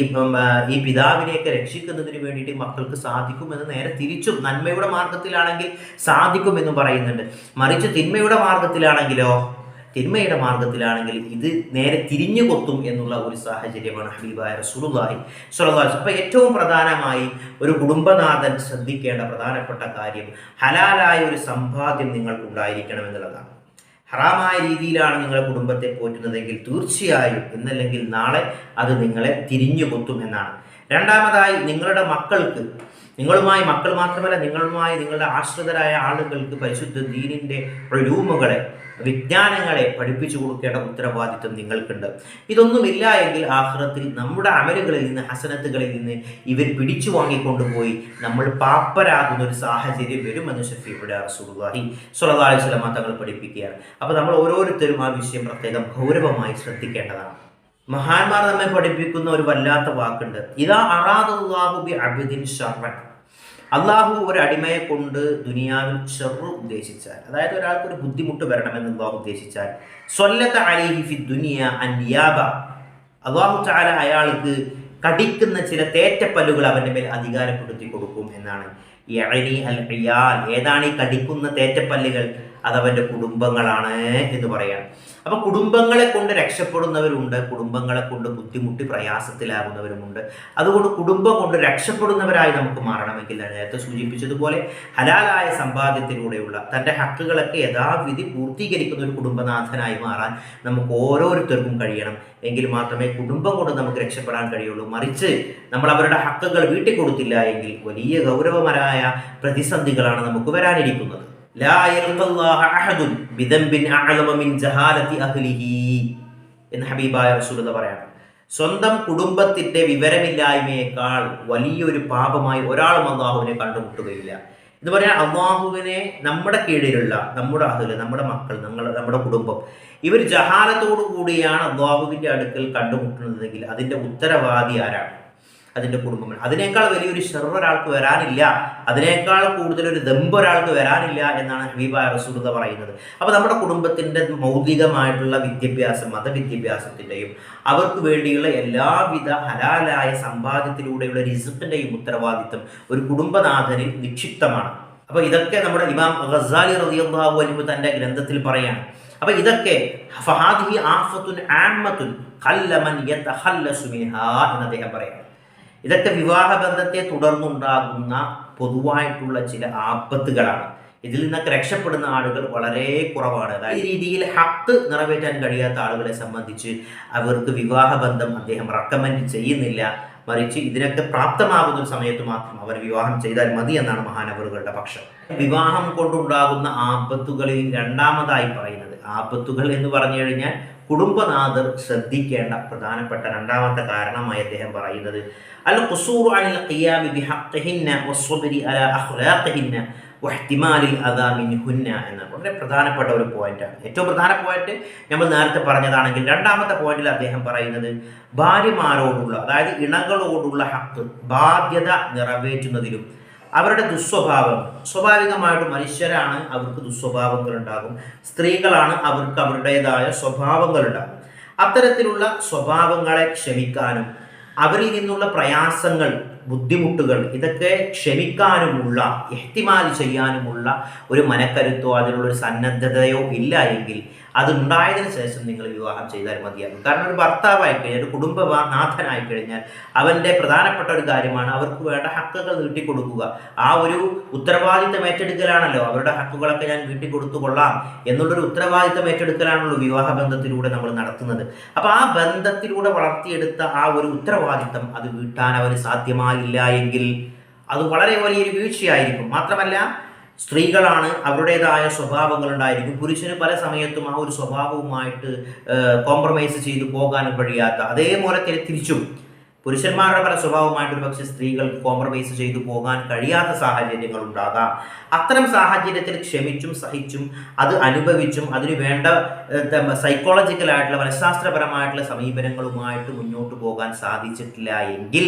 ഈ പിതാവിനെയൊക്കെ രക്ഷിക്കുന്നതിന് വേണ്ടിയിട്ട് മക്കൾക്ക് സാധിക്കുമെന്ന് നേരെ തിരിച്ചും നന്മയുടെ മാർഗത്തിലാണെങ്കിൽ സാധിക്കുമെന്ന് പറയുന്നുണ്ട്. മറിച്ച് തിന്മയുടെ മാർഗത്തിലാണെങ്കിലോ തിന്മയുടെ മാർഗത്തിലാണെങ്കിൽ ഇത് നേരെ തിരിഞ്ഞു കൊത്തും എന്നുള്ള ഒരു സാഹചര്യമാണ് ഹബീബായ റസൂലുള്ളാഹി സ്വല്ലല്ലാഹു അപ്പോൾ ഏറ്റവും പ്രധാനമായി ഒരു കുടുംബനാഥൻ ശ്രദ്ധിക്കേണ്ട പ്രധാനപ്പെട്ട കാര്യം ഹലാലായ ഒരു സമ്പാദ്യം നിങ്ങൾക്ക് ഉണ്ടായിരിക്കണം എന്നുള്ളതാണ്. ഹറാമായ രീതിയിലാണ് നിങ്ങളുടെ കുടുംബത്തെ പോറ്റുന്നതെങ്കിൽ തീർച്ചയായും ഇന്നല്ലെങ്കിൽ നാളെ അത് നിങ്ങളെ തിരിഞ്ഞു കൊത്തും എന്നാണ്. രണ്ടാമതായി നിങ്ങളുടെ മക്കൾക്ക് നിങ്ങളുമായി മക്കൾ മാത്രമല്ല നിങ്ങളുമായി നിങ്ങളുടെ ആശ്രിതരായ ആളുകൾക്ക് പരിശുദ്ധ ദീനിന്റെ റൂമുകളെ വിജ്ഞാനങ്ങളെ പഠിപ്പിച്ചു കൊടുക്കേണ്ട ഉത്തരവാദിത്വം നിങ്ങൾക്കുണ്ട്. ഇതൊന്നുമില്ല എങ്കിൽ ആഹ്റത്തിൽ നമ്മുടെ അമലുകളിൽ നിന്ന് ഹസനത്തുകളിൽ നിന്ന് ഇവർ പിടിച്ചു വാങ്ങിക്കൊണ്ടുപോയി നമ്മൾ പാപ്പരാകുന്ന ഒരു സാഹചര്യം വരുമെന്ന് ഷഫീബിയുടെ സ്വല്ലല്ലാഹി അലൈഹി വസല്ലം തങ്ങൾ പഠിപ്പിക്കുകയാണ്. അപ്പോൾ നമ്മൾ ഓരോരുത്തരും ആ വിഷയം പ്രത്യേകം ഗൗരവമായി ശ്രദ്ധിക്കേണ്ടതാണ്. മഹാന്മാർ നമ്മെ പഠിപ്പിക്കുന്ന ഒരു വല്ലാത്ത വാക്കുണ്ട്. ഇതാ അറാദുല്ലാഹു ബി അബിദിൻ ഷർവൻ അള്ളാഹു ഒരു അടിമയെ കൊണ്ട് ദുനിയാവിൽ ചെറു ഉദ്ദേശിച്ചാൽ അതായത് ഒരാൾക്ക് ഒരു ബുദ്ധിമുട്ട് വരണമെന്ന് അള്ളാഹു ഉദ്ദേശിച്ചാൽ സ്വല്ലത്ത അലിഹി ഫി ദുനിയ അന്യാബ അള്ളാഹു ചാല അയാൾക്ക് കടിക്കുന്ന ചില തേറ്റപ്പല്ലുകൾ അവന്റെ മേൽ അധികാരപ്പെടുത്തി കൊടുക്കും എന്നാണ്. യഅനി അൽ ഇയാൽ ഏതാണ് ഈ കടിക്കുന്ന തേറ്റപ്പല്ലുകൾ? അതവന്റെ കുടുംബങ്ങളാണ് എന്ന് പറയാണ് അപ്പോൾ കുടുംബങ്ങളെ കൊണ്ട് രക്ഷപ്പെടുന്നവരുണ്ട് കുടുംബങ്ങളെ കൊണ്ട് ബുദ്ധിമുട്ടി പ്രയാസത്തിലാകുന്നവരുമുണ്ട്. അതുകൊണ്ട് കുടുംബം കൊണ്ട് രക്ഷപ്പെടുന്നവരായി നമുക്ക് മാറണമെങ്കിൽ നേരത്തെ സൂചിപ്പിച്ചതുപോലെ ഹലാലായ സമ്പാദ്യത്തിലൂടെയുള്ള തന്റെ ഹക്കുകളൊക്കെ യഥാവിധി പൂർത്തീകരിക്കുന്ന ഒരു കുടുംബനാഥനായി മാറാൻ നമുക്ക് ഓരോരുത്തർക്കും കഴിയണം. എങ്കിൽ മാത്രമേ കുടുംബം കൊണ്ട് നമുക്ക് രക്ഷപ്പെടാൻ കഴിയുള്ളൂ. മറിച്ച് നമ്മൾ അവരുടെ ഹക്കുകൾ വീട്ടിൽ കൊടുത്തില്ല എങ്കിൽ വലിയ ഗൗരവമരായ പ്രതിസന്ധികളാണ് നമുക്ക് വരാനിരിക്കുന്നത്. എന്ന് ഹബീബായ റസൂൽ പറയാണ്. സ്വന്തം കുടുംബത്തിന്റെ വിവരമില്ലായ്മയേക്കാൾ വലിയൊരു പാപമായി ഒരാളും അള്ളാഹുവിനെ കണ്ടുമുട്ടുകയില്ല. എന്ന് പറയാൻ അള്ളാഹുവിനെ നമ്മുടെ കീഴിലുള്ള നമ്മുടെ അഹൽ നമ്മുടെ മക്കൾ നമ്മൾ നമ്മുടെ കുടുംബം ഇവർ ജഹാലത്തോടു കൂടിയാണ് അള്ളാഹുവിന്റെ അടുക്കൽ കണ്ടുമുട്ടുന്നതെങ്കിൽ അതിന്റെ ഉത്തരവാദി ആരാണ്? അതിന്റെ കുടുംബങ്ങൾ. അതിനേക്കാൾ വലിയൊരു ഷെർ ഒരാൾക്ക് വരാനില്ല അതിനേക്കാൾ കൂടുതൽ ഒരു ദമ്പ് ഒരാൾക്ക് വരാനില്ല എന്നാണ് ഹബീബ റസൂദ പറയുന്നത്. അപ്പോൾ നമ്മുടെ കുടുംബത്തിന്റെ മൗലികമായിട്ടുള്ള വിദ്യാഭ്യാസം മതവിദ്യാഭ്യാസത്തിന്റെയും അവർക്ക് വേണ്ടിയുള്ള എല്ലാവിധ ഹലാലായ സമ്പാദ്യത്തിലൂടെയുള്ള റിസുക്കിന്റെയും ഉത്തരവാദിത്വം ഒരു കുടുംബനാഥനിൽ നിക്ഷിപ്തമാണ്. അപ്പോൾ ഇതൊക്കെ നമ്മുടെ ഇമാം ഗസാലി റളിയല്ലാഹു അൻഹു തന്റെ ഗ്രന്ഥത്തിൽ പറയാണ് അപ്പോൾ ഇതൊക്കെ ഫഹാദിഹി ആഫത്തുൻ ആമത്തുൻ മിൻഹാ എന്ന് അദ്ദേഹം പറയാണ് ഇതൊക്കെ വിവാഹബന്ധത്തെ തുടർന്നുണ്ടാകുന്ന പൊതുവായിട്ടുള്ള ചില ആപത്തുകളാണ്. ഇതിൽ നിന്നൊക്കെ രക്ഷപ്പെടുന്ന ആളുകൾ വളരെ കുറവാണ്. അതായത് ഈ രീതിയിൽ ഹക്ക് നിറവേറ്റാൻ കഴിയാത്ത ആളുകളെ സംബന്ധിച്ച് അവർക്ക് വിവാഹബന്ധം അദ്ദേഹം റെക്കമെൻഡ് ചെയ്യുന്നില്ല. മറിച്ച് ഇതിനൊക്കെ പ്രാപ്തമാകുന്ന ഒരു സമയത്ത് മാത്രം അവർ വിവാഹം ചെയ്താൽ മതി എന്നാണ് മഹാനവറുകളുടെ പക്ഷം. വിവാഹം കൊണ്ടുണ്ടാകുന്ന ആപത്തുകളിൽ രണ്ടാമതായി പറയുന്നത്. ആപത്തുകൾ എന്ന് പറഞ്ഞു കഴിഞ്ഞാൽ കുടുംബനാഥർ ശ്രദ്ധിക്കേണ്ട പ്രധാനപ്പെട്ട രണ്ടാമത്തെ കാരണമായി അദ്ദേഹം പറയുന്നത് അൽ ഖുസൂർ അനിൽ ഖിയാമി ബിഹഖ്ഹിന്ന വസ്വബരി അല അഖ്ലാഖിഹിന്ന വഹ്തിമാലിൽ അദാ മിൻഹുന്ന എന്ന വളരെ പ്രധാനപ്പെട്ട ഒരു പോയിന്റാണ് ഏറ്റവും പ്രധാന പോയിന്റ് നമ്മൾ നേരത്തെ പറഞ്ഞതാണെങ്കിൽ രണ്ടാമത്തെ പോയിന്റിൽ അദ്ദേഹം പറയുന്നത് ഭാര്യമാരോടുള്ള അതായത് ഇണകളോടുള്ള ഹക്ക് ബാധ്യത നിറവേറ്റുന്നതിലും അവരുടെ ദുസ്വഭാവം. സ്വാഭാവികമായിട്ട് മനുഷ്യരാണ് അവർക്ക് ദുസ്വഭാവങ്ങൾ ഉണ്ടാകും സ്ത്രീകളാണ് അവർക്ക് അവരുടേതായ സ്വഭാവങ്ങൾ ഉണ്ടാകും അത്തരത്തിലുള്ള സ്വഭാവങ്ങളെ ക്ഷമിക്കാനും അവരിൽ നിന്നുള്ള പ്രയാസങ്ങൾ ബുദ്ധിമുട്ടുകൾ ഇതൊക്കെ ക്ഷമിക്കാനുമുള്ള എഹ്തിമാൽ ചെയ്യാനുമുള്ള ഒരു മനക്കരുത്തോ അതിനുള്ളൊരു സന്നദ്ധതയോ ഇല്ല എങ്കിൽ അതുണ്ടായതിനു ശേഷം നിങ്ങൾ വിവാഹം ചെയ്താൽ മതിയാകും. കാരണം ഒരു ഭർത്താവായി കഴിഞ്ഞാൽ ഒരു കുടുംബനാഥനായി കഴിഞ്ഞാൽ അവന്റെ പ്രധാനപ്പെട്ട ഒരു കാര്യമാണ് അവർക്ക് വേണ്ട ഹക്കുകൾ നീട്ടിക്കൊടുക്കുക. ആ ഒരു ഉത്തരവാദിത്തം ഏറ്റെടുക്കലാണല്ലോ. അവരുടെ ഹക്കുകളൊക്കെ ഞാൻ വീട്ടിൽ കൊടുത്തു കൊള്ളാം എന്നുള്ളൊരു ഉത്തരവാദിത്തം ഏറ്റെടുക്കലാണല്ലോ വിവാഹ ബന്ധത്തിലൂടെ നമ്മൾ നടത്തുന്നത്. അപ്പോൾ ആ ബന്ധത്തിലൂടെ വളർത്തിയെടുത്ത ആ ഒരു ഉത്തരവാദിത്തം അത് വീട്ടാൻ അവന് സാധ്യമായില്ല എങ്കിൽ അത് വളരെ വലിയൊരു വീഴ്ചയായിരിക്കും. മാത്രമല്ല സ്ത്രീകളാണ് അവരുടേതായ സ്വഭാവങ്ങൾ ഉണ്ടായിരിക്കും പുരുഷന് പല സമയത്തും ആ ഒരു സ്വഭാവവുമായിട്ട് കോംപ്രമൈസ് ചെയ്തു പോകാൻ കഴിയാത്ത അതേപോലെ തന്നെ തിരിച്ചും. പുരുഷന്മാരുടെ പല സ്വഭാവമായിട്ട് പക്ഷേ സ്ത്രീകൾക്ക് കോംപ്രമൈസ് ചെയ്തു പോകാൻ കഴിയാത്ത സാഹചര്യങ്ങൾ ഉണ്ടാകാം. അത്തരം സാഹചര്യത്തിൽ ക്ഷമിച്ചും സഹിച്ചും അത് അനുഭവിച്ചും അതിന് വേണ്ട സൈക്കോളജിക്കലായിട്ടുള്ള മനഃശാസ്ത്രപരമായിട്ടുള്ള സമീപനങ്ങളുമായിട്ട് മുന്നോട്ട് പോകാൻ സാധിച്ചിട്ടില്ല എങ്കിൽ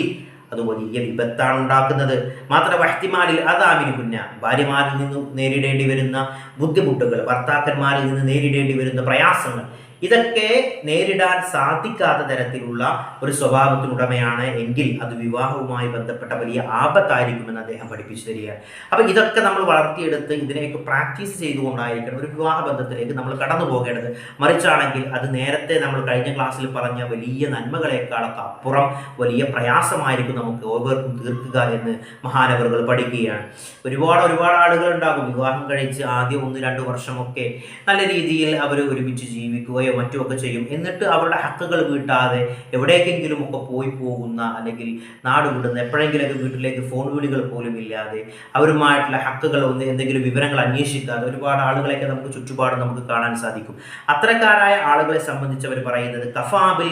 അത് വലിയ വിപത്താണ് ഉണ്ടാക്കുന്നത്. മാത്രം വഹ്തിമാലിൽ അതാമിന് കുഞ്ഞ ഭാര്യമാരിൽ നിന്നും നേരിടേണ്ടി വരുന്ന ബുദ്ധിമുട്ടുകൾ ഭർത്താക്കന്മാരിൽ നിന്ന് നേരിടേണ്ടി വരുന്ന പ്രയാസങ്ങൾ ഇതൊക്കെ നേരിടാൻ സാധിക്കാത്ത തരത്തിലുള്ള ഒരു സ്വഭാവത്തിനുടമയാണ് എങ്കിൽ അത് വിവാഹവുമായി ബന്ധപ്പെട്ട വലിയ ആപത്തായിരിക്കുമെന്ന് അദ്ദേഹം പഠിപ്പിച്ചു തരികയാണ് അപ്പൊ ഇതൊക്കെ നമ്മൾ വളർത്തിയെടുത്ത് ഇതിനെയൊക്കെ പ്രാക്ടീസ് ചെയ്തുകൊണ്ടായിരിക്കണം ഒരു വിവാഹ ബന്ധത്തിലേക്ക് നമ്മൾ കടന്നു പോകേണ്ടത്. മറിച്ചാണെങ്കിൽ അത് നേരത്തെ നമ്മൾ കഴിഞ്ഞ ക്ലാസ്സിൽ പറഞ്ഞ വലിയ നന്മകളെക്കാളൊക്കെ അപ്പുറം വലിയ പ്രയാസമായിരിക്കും നമുക്ക് ഓരോർക്കും തീർക്കുക എന്ന് മഹാനവറുകൾ പഠിക്കുകയാണ്. ഒരുപാട് ഒരുപാട് ആളുകൾ ഉണ്ടാകും വിവാഹം കഴിച്ച് ആദ്യം ഒന്ന് രണ്ട് വർഷമൊക്കെ നല്ല രീതിയിൽ അവർ ഒരുമിച്ച് ജീവിക്കുകയോ മറ്റുമൊക്കെ ചെയ്യും. എന്നിട്ട് അവരുടെ ഹക്കുകൾ വീട്ടാതെ എവിടേക്കെങ്കിലും ഒക്കെ പോയി പോകുന്ന അല്ലെങ്കിൽ നാട് വിടുന്ന എപ്പോഴെങ്കിലൊക്കെ വീട്ടിലേക്ക് ഫോൺ വിളികൾ പോലും ഇല്ലാതെ അവരുമായിട്ടുള്ള ഹക്കുകൾ ഒന്ന് എന്തെങ്കിലും വിവരങ്ങൾ അന്വേഷിക്കാതെ ഒരുപാട് ആളുകളെയൊക്കെ നമുക്ക് ചുറ്റുപാട് നമുക്ക് കാണാൻ സാധിക്കും. അത്തരക്കാരായ ആളുകളെ സംബന്ധിച്ച് അവർ പറയുന്നത് കഫാബിൽ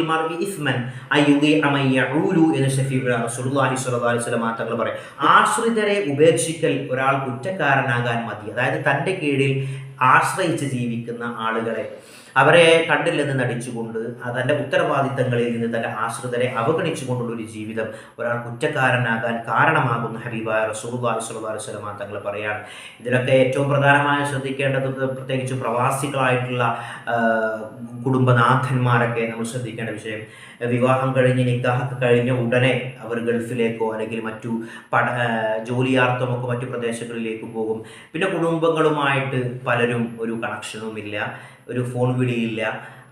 എന്ന് റസൂലുള്ളാഹി സ്വല്ലല്ലാഹി അലൈഹി വസല്ലം ആശ്രിതരെ ഉപേക്ഷിക്കൽ ഒരാൾ കുറ്റക്കാരനാകാൻ മതി. അതായത് തന്റെ കീഴിൽ ആശ്രയിച്ച് ജീവിക്കുന്ന ആളുകളെ അവരെ കണ്ടില്ലെന്ന് നടിച്ചുകൊണ്ട് തന്റെ ഉത്തരവാദിത്തങ്ങളിൽ നിന്ന് തന്റെ ആശ്രിതരെ അവഗണിച്ചുകൊണ്ടുള്ള ഒരു ജീവിതം ഒരാൾ കുറ്റക്കാരനാകാൻ കാരണമാകുന്ന ഹബീബായ സ്വല്ലല്ലാഹി അലൈഹി വസല്ലം തങ്ങൾ പറയാണ്. ഇതിലൊക്കെ ഏറ്റവും പ്രധാനമായി ശ്രദ്ധിക്കേണ്ടത് പ്രത്യേകിച്ച് പ്രവാസികളായിട്ടുള്ള കുടുംബനാഥന്മാരൊക്കെ നമ്മൾ ശ്രദ്ധിക്കേണ്ട വിഷയം. വിവാഹം കഴിഞ്ഞ് നിക്കാഹൊക്കെ കഴിഞ്ഞ ഉടനെ അവർ ഗൾഫിലേക്കോ അല്ലെങ്കിൽ മറ്റു പഠ ജോലിയാർത്ഥമൊക്കെ മറ്റു പ്രദേശങ്ങളിലേക്ക് പോകും. പിന്നെ കുടുംബങ്ങളുമായിട്ട് പലരും ഒരു കണക്ഷനുമില്ല ഒരു ഫോൺ വിളിയില്ല.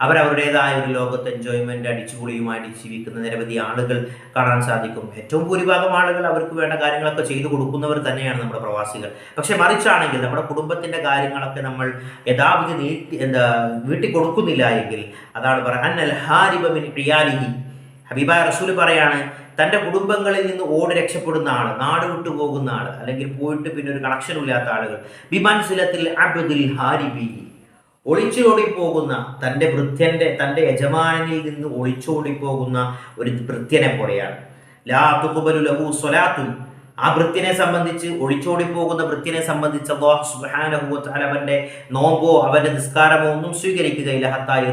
അവരവരുടേതായ ഒരു ലോകത്ത് എൻജോയ്മെന്റ് അടിച്ചുപൊളിയുമായിട്ട് ജീവിക്കുന്ന നിരവധി ആളുകൾ കാണാൻ സാധിക്കും. ഏറ്റവും ഭൂരിഭാഗം ആളുകൾ അവർക്ക് വേണ്ട കാര്യങ്ങളൊക്കെ ചെയ്തു കൊടുക്കുന്നവർ തന്നെയാണ് നമ്മുടെ പ്രവാസികൾ. പക്ഷെ മറിച്ചാണെങ്കിൽ നമ്മുടെ കുടുംബത്തിന്റെ കാര്യങ്ങളൊക്കെ നമ്മൾ യഥാവിധി നീട്ടി എന്താ വീട്ടിൽ കൊടുക്കുന്നില്ല എങ്കിൽ അതാണ് പറയുക ഹബീബ റസൂൽ പറയാണ് തന്റെ കുടുംബങ്ങളിൽ നിന്ന് ഓടി രക്ഷപ്പെടുന്ന ആൾ നാട് വിട്ടു പോകുന്ന ആൾ അല്ലെങ്കിൽ പോയിട്ട് പിന്നെ ഒരു കണക്ഷൻ ഇല്ലാത്ത ആളുകൾ വിമാൻസിലത്തിൽ അബ്ദുൽ ഹാരിബി. ഒളിച്ചോടി പോകുന്ന തന്റെ ഭൃത്യന്റെ തന്റെ യജമാനിൽ നിന്ന് ഒളിച്ചോടി പോകുന്ന ഒരു ഭൃത്യനെ പോലെയാണ്. ലാ ലഹു സ്വലാത്തുൻ. ആ വൃത്തിനെ സംബന്ധിച്ച് ഒളിച്ചോടി പോകുന്ന ഭൃത്യനെ സംബന്ധിച്ച് അള്ളാഹു തആല അവന്റെ നോമ്പോ അവന്റെ നിസ്കാരമോ ഒന്നും സ്വീകരിക്കുകയില്ല. ഹത്തായി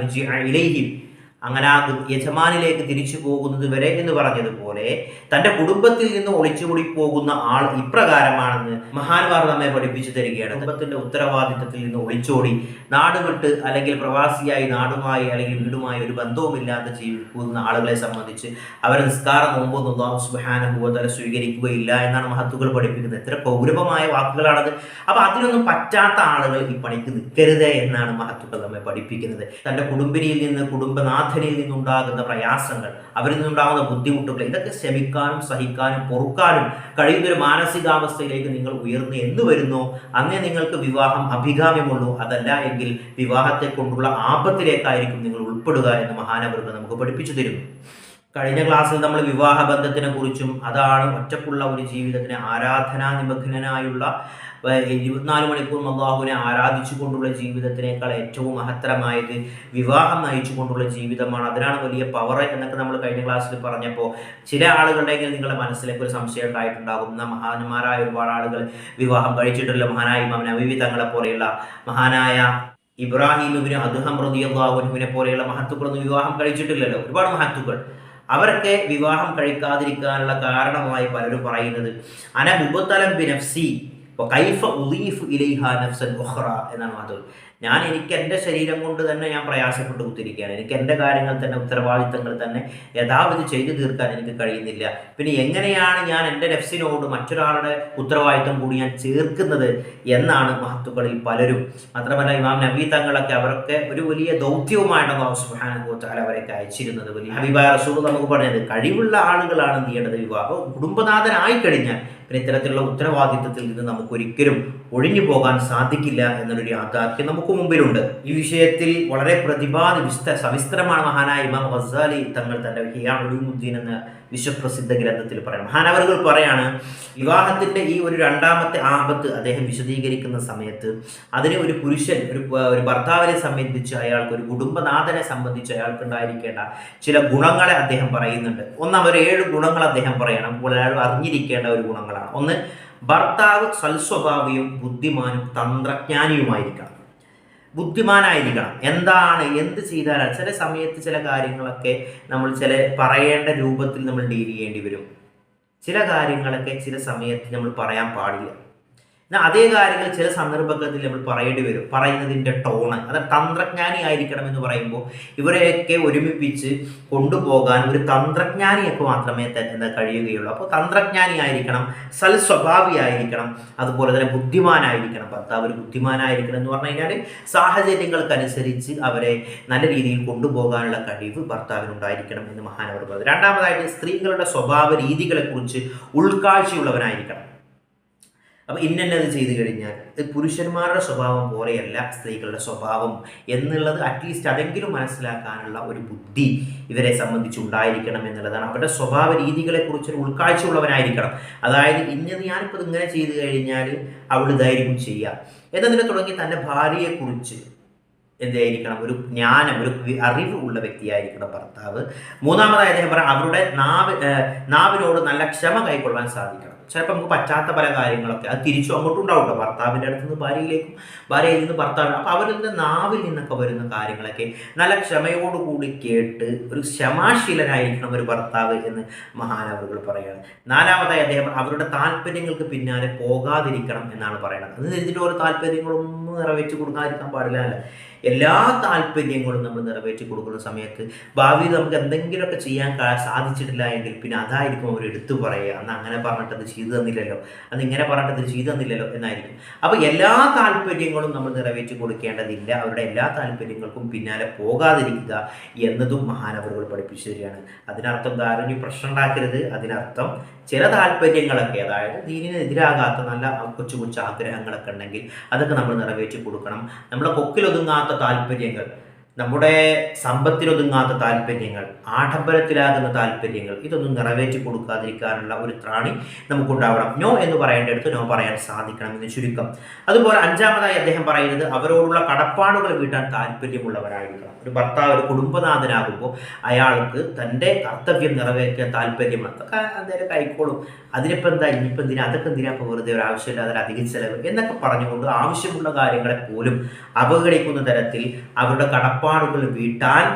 അങ്ങനെ ആ യജമാനിലേക്ക് തിരിച്ചു പോകുന്നത് വരെ എന്ന് പറഞ്ഞതുപോലെ തന്റെ കുടുംബത്തിൽ നിന്ന് ഒളിച്ചുകൂടി പോകുന്ന ആൾ ഇപ്രകാരമാണെന്ന് മഹാൻമാർ നമ്മെ പഠിപ്പിച്ചു തരികയാണ്. കുടുംബത്തിന്റെ ഉത്തരവാദിത്തത്തിൽ നിന്ന് ഒളിച്ചോടി നാട് വിട്ട് അല്ലെങ്കിൽ പ്രവാസിയായി നാടുമായി അല്ലെങ്കിൽ വീടുമായി ഒരു ബന്ധവുമില്ലാതെ ജീവിക്കുന്ന ആളുകളെ സംബന്ധിച്ച് അവരെ നിസ്കാര നോമ്പൊന്നും സുബാനുഭവതല സ്വീകരിക്കുകയില്ല എന്നാണ് മഹത്തുക്കൾ പഠിപ്പിക്കുന്നത്. എത്ര പൗരവമായ വാക്കുകളാണത്. അപ്പൊ അതിനൊന്നും പറ്റാത്ത ആളുകൾ ഈ പണിക്ക് നിൽക്കരുത് എന്നാണ് മഹത്തുക്കൾ നമ്മെ പഠിപ്പിക്കുന്നത്. തന്റെ കുടുംബിനിയിൽ നിന്ന് കുടുംബനാഥനിൽ നിന്നുണ്ടാകുന്ന പ്രയാസങ്ങൾ അവരിൽ നിന്നുണ്ടാകുന്ന ബുദ്ധിമുട്ടുകൾ ഇതൊക്കെ ക്ഷമിക്കാനും സഹിക്കാനും പൊറുക്കാനും കഴിയുന്ന ഒരു മാനസികാവസ്ഥയിലേക്ക് നിങ്ങൾ ഉയർന്നു എന്ന് വരുന്നു അന്നേ നിങ്ങൾക്ക് വിവാഹം അഭികാമ്യമുള്ളൂ അതല്ല എങ്കിൽ വിവാഹത്തെ കൊണ്ടുള്ള ആപത്തിലേക്കായിരിക്കും നിങ്ങൾ ഉൾപ്പെടുക എന്ന് മഹാനവർക്ക് നമുക്ക് പഠിപ്പിച്ചു തരുന്നു. കഴിഞ്ഞ ക്ലാസ്സിൽ നമ്മൾ വിവാഹ ബന്ധത്തിനെ കുറിച്ചും അതാണ് ഒറ്റക്കുള്ള ഒരു ജീവിതത്തിന് ആരാധനാ നിമഗ്നനായുള്ള ഇരുപത്തിനാല് മണിക്കൂർ അള്ളാഹുവിനെ ആരാധിച്ചു കൊണ്ടുള്ള ജീവിതത്തിനേക്കാൾ ഏറ്റവും മഹത്തരമായത് വിവാഹം നയിച്ചു കൊണ്ടുള്ള ജീവിതമാണ്. അതിനാണ് വലിയ പവർ എന്നൊക്കെ നമ്മൾ കഴിഞ്ഞ ക്ലാസ്സിൽ പറഞ്ഞപ്പോൾ ചില ആളുകളുടെയെങ്കിലും നിങ്ങളുടെ മനസ്സിലേക്ക് ഒരു സംശയം ഉണ്ടായിട്ടുണ്ടാകും. മഹാന്മാരായ ഒരുപാട് ആളുകൾ വിവാഹം കഴിച്ചിട്ടുള്ള മഹാനായ ഇമാം തങ്ങളെ പോലെയുള്ള മഹാനായ ഇബ്രാഹിമിന് അദ്ദേഹം റതിയാഹുവിനെ പോലെയുള്ള മഹത്തുക്കളൊന്നും വിവാഹം കഴിച്ചിട്ടില്ലല്ലോ. ഒരുപാട് മഹത്തുക്കൾ. അവരൊക്കെ വിവാഹം കഴിക്കാതിരിക്കാനുള്ള കാരണമായി പലരും പറയുന്നത് അന മുബത്തലം ബിനഫ്സി കൈഫ ഉദീഫ് ഇലൈഹ നഫ്സൻ എന്നാണ് മാധവ് ഞാൻ എനിക്ക് എന്റെ ശരീരം കൊണ്ട് തന്നെ ഞാൻ പ്രയാസപ്പെട്ട് കുത്തിരിക്കുകയാണ്. എനിക്ക് എന്റെ കാര്യങ്ങൾ തന്നെ ഉത്തരവാദിത്തങ്ങൾ തന്നെ യഥാവിധി ചെയ്തു തീർക്കാൻ എനിക്ക് കഴിയുന്നില്ല. പിന്നെ എങ്ങനെയാണ് ഞാൻ എന്റെ നെഫ്സിനോട് മറ്റൊരാളുടെ ഉത്തരവാദിത്തം കൂടി ഞാൻ ചേർക്കുന്നത് എന്നാണ് മഹത്തുക്കളിൽ പലരും. മാത്രമല്ല ഇമാം നബി തങ്ങളൊക്കെ അവരൊക്കെ ഒരു വലിയ ദൗത്യവുമായിട്ടാണ് തആല അവരൊക്കെ അയച്ചിരുന്നത്. വലിയ ഹബീബായ റസൂൽ നമുക്ക് പറഞ്ഞത് കഴിവുള്ള ആളുകളാണ് നീണ്ടത് വിവാഹം. കുടുംബനാഥനായി കഴിഞ്ഞാൽ പിന്നെ ഇത്തരത്തിലുള്ള ഉത്തരവാദിത്തത്തിൽ നിന്ന് നമുക്ക് ഒരിക്കലും ഒഴിഞ്ഞു പോകാൻ സാധിക്കില്ല എന്നൊരു യാഥാർത്ഥ്യം നമുക്ക് മുമ്പിലുണ്ട്. ഈ വിഷയത്തിൽ വളരെ പ്രതിഭാദ വിസ്ത സവിസ്തരമാണ് മഹാനായ ഇമാം ഹസാലി തങ്ങൾ തന്റെ ഹിയാമുദ്ദീൻ എന്ന വിശ്വപ്രസിദ്ധ ഗ്രന്ഥത്തിൽ പറയണം. മഹാനവറുകൾ പറയാണ് വിവാഹത്തിന്റെ ഈ ഒരു രണ്ടാമത്തെ ആപത്ത് അദ്ദേഹം വിശദീകരിക്കുന്ന സമയത്ത് അതിന് ഒരു പുരുഷൻ ഒരു ഒരു ഭർത്താവിനെ സംബന്ധിച്ച് അയാൾക്ക് ഒരു കുടുംബനാഥനെ സംബന്ധിച്ച് അയാൾക്ക് ഉണ്ടായിരിക്കേണ്ട ചില ഗുണങ്ങളെ അദ്ദേഹം പറയുന്നുണ്ട്. ഒന്നാം ഒരു ഏഴ് ഗുണങ്ങൾ അദ്ദേഹം പറയണം. ഒരാൾ അറിഞ്ഞിരിക്കേണ്ട ഒരു ഗുണങ്ങളാണ്. ഒന്ന് ഭർത്താവ് സൽസ്വഭാവിയും ബുദ്ധിമാനും തന്ത്രജ്ഞാനിയുമായിരിക്കണം. ബുദ്ധിമാനായിരിക്കണം. എന്താണ് എന്ത് ചെയ്താലാണ്? ചില സമയത്ത് ചില കാര്യങ്ങളൊക്കെ നമ്മൾ ചില പറയേണ്ട രൂപത്തിൽ നമ്മൾ ഡീൽ ചെയ്യേണ്ടി വരും. ചില കാര്യങ്ങളൊക്കെ ചില സമയത്ത് നമ്മൾ പറയാൻ പാടില്ല. എന്നാൽ അതേ കാര്യങ്ങൾ ചില സന്ദർഭത്തിൽ നമ്മൾ പറയേണ്ടി വരും. പറയുന്നതിന്റെ ടോണ് അത് തന്ത്രജ്ഞാനി ആയിരിക്കണം എന്ന് പറയുമ്പോൾ ഇവരെയൊക്കെ ഒരുമിപ്പിച്ച് കൊണ്ടുപോകാൻ ഒരു തന്ത്രജ്ഞാനിയൊക്കെ മാത്രമേ തന്നെ കഴിയുകയുള്ളൂ. അപ്പോൾ തന്ത്രജ്ഞാനി ആയിരിക്കണം സൽസ്വഭാവി ആയിരിക്കണം അതുപോലെ തന്നെ ബുദ്ധിമാനായിരിക്കണം. ഭർത്താവ് ഒരു ബുദ്ധിമാനായിരിക്കണം എന്ന് പറഞ്ഞു കഴിഞ്ഞാൽ സാഹചര്യങ്ങൾക്കനുസരിച്ച് അവരെ നല്ല രീതിയിൽ കൊണ്ടുപോകാനുള്ള കഴിവ് ഭർത്താവിനുണ്ടായിരിക്കണം എന്ന് മഹാനവർ പറഞ്ഞു. രണ്ടാമതായിട്ട് സ്ത്രീകളുടെ സ്വഭാവ രീതികളെക്കുറിച്ച് ഉൾക്കാഴ്ചയുള്ളവനായിരിക്കണം. അപ്പോൾ ഇന്നത് ചെയ്തു കഴിഞ്ഞാൽ പുരുഷന്മാരുടെ സ്വഭാവം പോലെയല്ല സ്ത്രീകളുടെ സ്വഭാവം എന്നുള്ളത് അറ്റ്ലീസ്റ്റ് അതെങ്കിലും മനസ്സിലാക്കാനുള്ള ഒരു ബുദ്ധി ഇവരെ സംബന്ധിച്ച് ഉണ്ടായിരിക്കണം എന്നുള്ളതാണ്. അവരുടെ സ്വഭാവ രീതികളെക്കുറിച്ച് ഒരു ഉൾക്കാഴ്ചയുള്ളവനായിരിക്കണം അതായത് ഇന്നത് ഞാനിപ്പോൾ ഇങ്ങനെ ചെയ്തു കഴിഞ്ഞാൽ അവൾ ഇതായിരിക്കും ചെയ്യുക എന്നതിനെ തുടങ്ങി തന്റെ ഭാര്യയെക്കുറിച്ച് എന്തായിരിക്കണം? ഒരു ജ്ഞാനം ഒരു അറിവ് ഉള്ള വ്യക്തിയായിരിക്കണം ഭർത്താവ്. മൂന്നാമതായി അദ്ദേഹം പറയാം അവരുടെ നാവ് നാവിനോട് നല്ല ക്ഷമ കൈക്കൊള്ളാൻ സാധിക്കണം. ചിലപ്പോൾ നമുക്ക് പറ്റാത്ത പല കാര്യങ്ങളൊക്കെ. അത് തിരിച്ചു അങ്ങോട്ടും ഉണ്ടാവും കേട്ടോ. ഭർത്താവിന്റെ അടുത്ത് നിന്ന് ഭാര്യയിലേക്കും ഭാര്യയിൽ നിന്ന് ഭർത്താവിന് അപ്പോൾ നിന്ന് നാവിൽ നിന്നൊക്കെ വരുന്ന കാര്യങ്ങളൊക്കെ. നല്ല ക്ഷമയോടുകൂടി കേട്ട് ഒരു ക്ഷമാശീലനായിരിക്കണം ഒരു ഭർത്താവ് എന്ന് മഹാനവറുകൾ പറയുകയാണ്. നാലാമതായി അദ്ദേഹം അവരുടെ താല്പര്യങ്ങൾക്ക് പിന്നാലെ പോകാതിരിക്കണം എന്നാണ് പറയുന്നത്. അത് തിരിച്ചിട്ട് ഓരോ താല്പര്യങ്ങളൊന്നും നിറവേറ്റി കൊടുക്കാതിരിക്കാൻ പാടില്ല അല്ല? എല്ലാ താല്പര്യങ്ങളും നമ്മൾ നിറവേറ്റി കൊടുക്കുന്ന സമയത്ത് ഭാവിയിൽ നമുക്ക് എന്തെങ്കിലുമൊക്കെ ചെയ്യാൻ സാധിച്ചിട്ടില്ല എങ്കിൽ പിന്നെ അതായിരിക്കും അവർ എടുത്തു പറയുക. അന്ന് അങ്ങനെ പറഞ്ഞിട്ട് അത് ചെയ്തു തന്നില്ലല്ലോ. അന്ന് ഇങ്ങനെ പറഞ്ഞിട്ട് അത് ചെയ്തു തന്നില്ലല്ലോ എന്നായിരിക്കും. അപ്പോൾ എല്ലാ താല്പര്യങ്ങളും നമ്മൾ നിറവേറ്റി കൊടുക്കേണ്ടതില്ല. അവരുടെ എല്ലാ താല്പര്യങ്ങൾക്കും പിന്നാലെ പോകാതിരിക്കുക എന്നതും മഹാനവറുകൾ പഠിപ്പിച്ചു തരികയാണ്. അതിനർത്ഥം ധാരണ പ്രശ്നം ഉണ്ടാക്കരുത്. അതിനർത്ഥം ചില താല്പര്യങ്ങളൊക്കെ അതായത് ദീനിന് എതിരാകാത്ത നല്ല കൊച്ചു കൊച്ചു ആഗ്രഹങ്ങളൊക്കെ ഉണ്ടെങ്കിൽ അതൊക്കെ നമ്മൾ നിറവേറ്റി കൊടുക്കണം. നമ്മുടെ കൊക്കിലൊതുങ്ങാത്ത താല്പര്യങ്ങൾ. നമ്മുടെ സമ്പത്തിലൊതുങ്ങാത്ത താല്പര്യങ്ങൾ ആഡംബരത്തിലാകുന്ന താല്പര്യങ്ങൾ ഇതൊന്നും നിറവേറ്റി കൊടുക്കാതിരിക്കാനുള്ള ഒരു ത്രാണി നമുക്കുണ്ടാവണം. നോ എന്ന് പറയേണ്ടടുത്ത് നോ പറയാൻ സാധിക്കണം എന്ന് ചുരുക്കം. അതുപോലെ അഞ്ചാമതായി അദ്ദേഹം പറയുന്നത് അവരോടുള്ള കടപ്പാടുകൾ വീട്ടാൻ താല്പര്യമുള്ളവരായിരിക്കണം. ഒരു ഭർത്താവ് ഒരു കുടുംബനാഥനാകുമ്പോൾ അയാൾക്ക് തന്റെ കർത്തവ്യം നിറവേറ്റാൻ താല്പര്യം അതൊക്കെ അദ്ദേഹം കൈക്കോളും. അതിനിപ്പോൾ എന്താ? ഇനിയിപ്പോൾ എന്തിനാ? അതൊക്കെ എന്തിനാ? ഇപ്പോൾ വെറുതെ ഒരു ആവശ്യമില്ലാതെ അധിക ചെലവ് എന്നൊക്കെ പറഞ്ഞുകൊണ്ട് ആവശ്യമുള്ള കാര്യങ്ങളെ പോലും അവഗണിക്കുന്ന തരത്തിൽ അവരുടെ കടപ്പാടുകൾ വീട്ടാൻ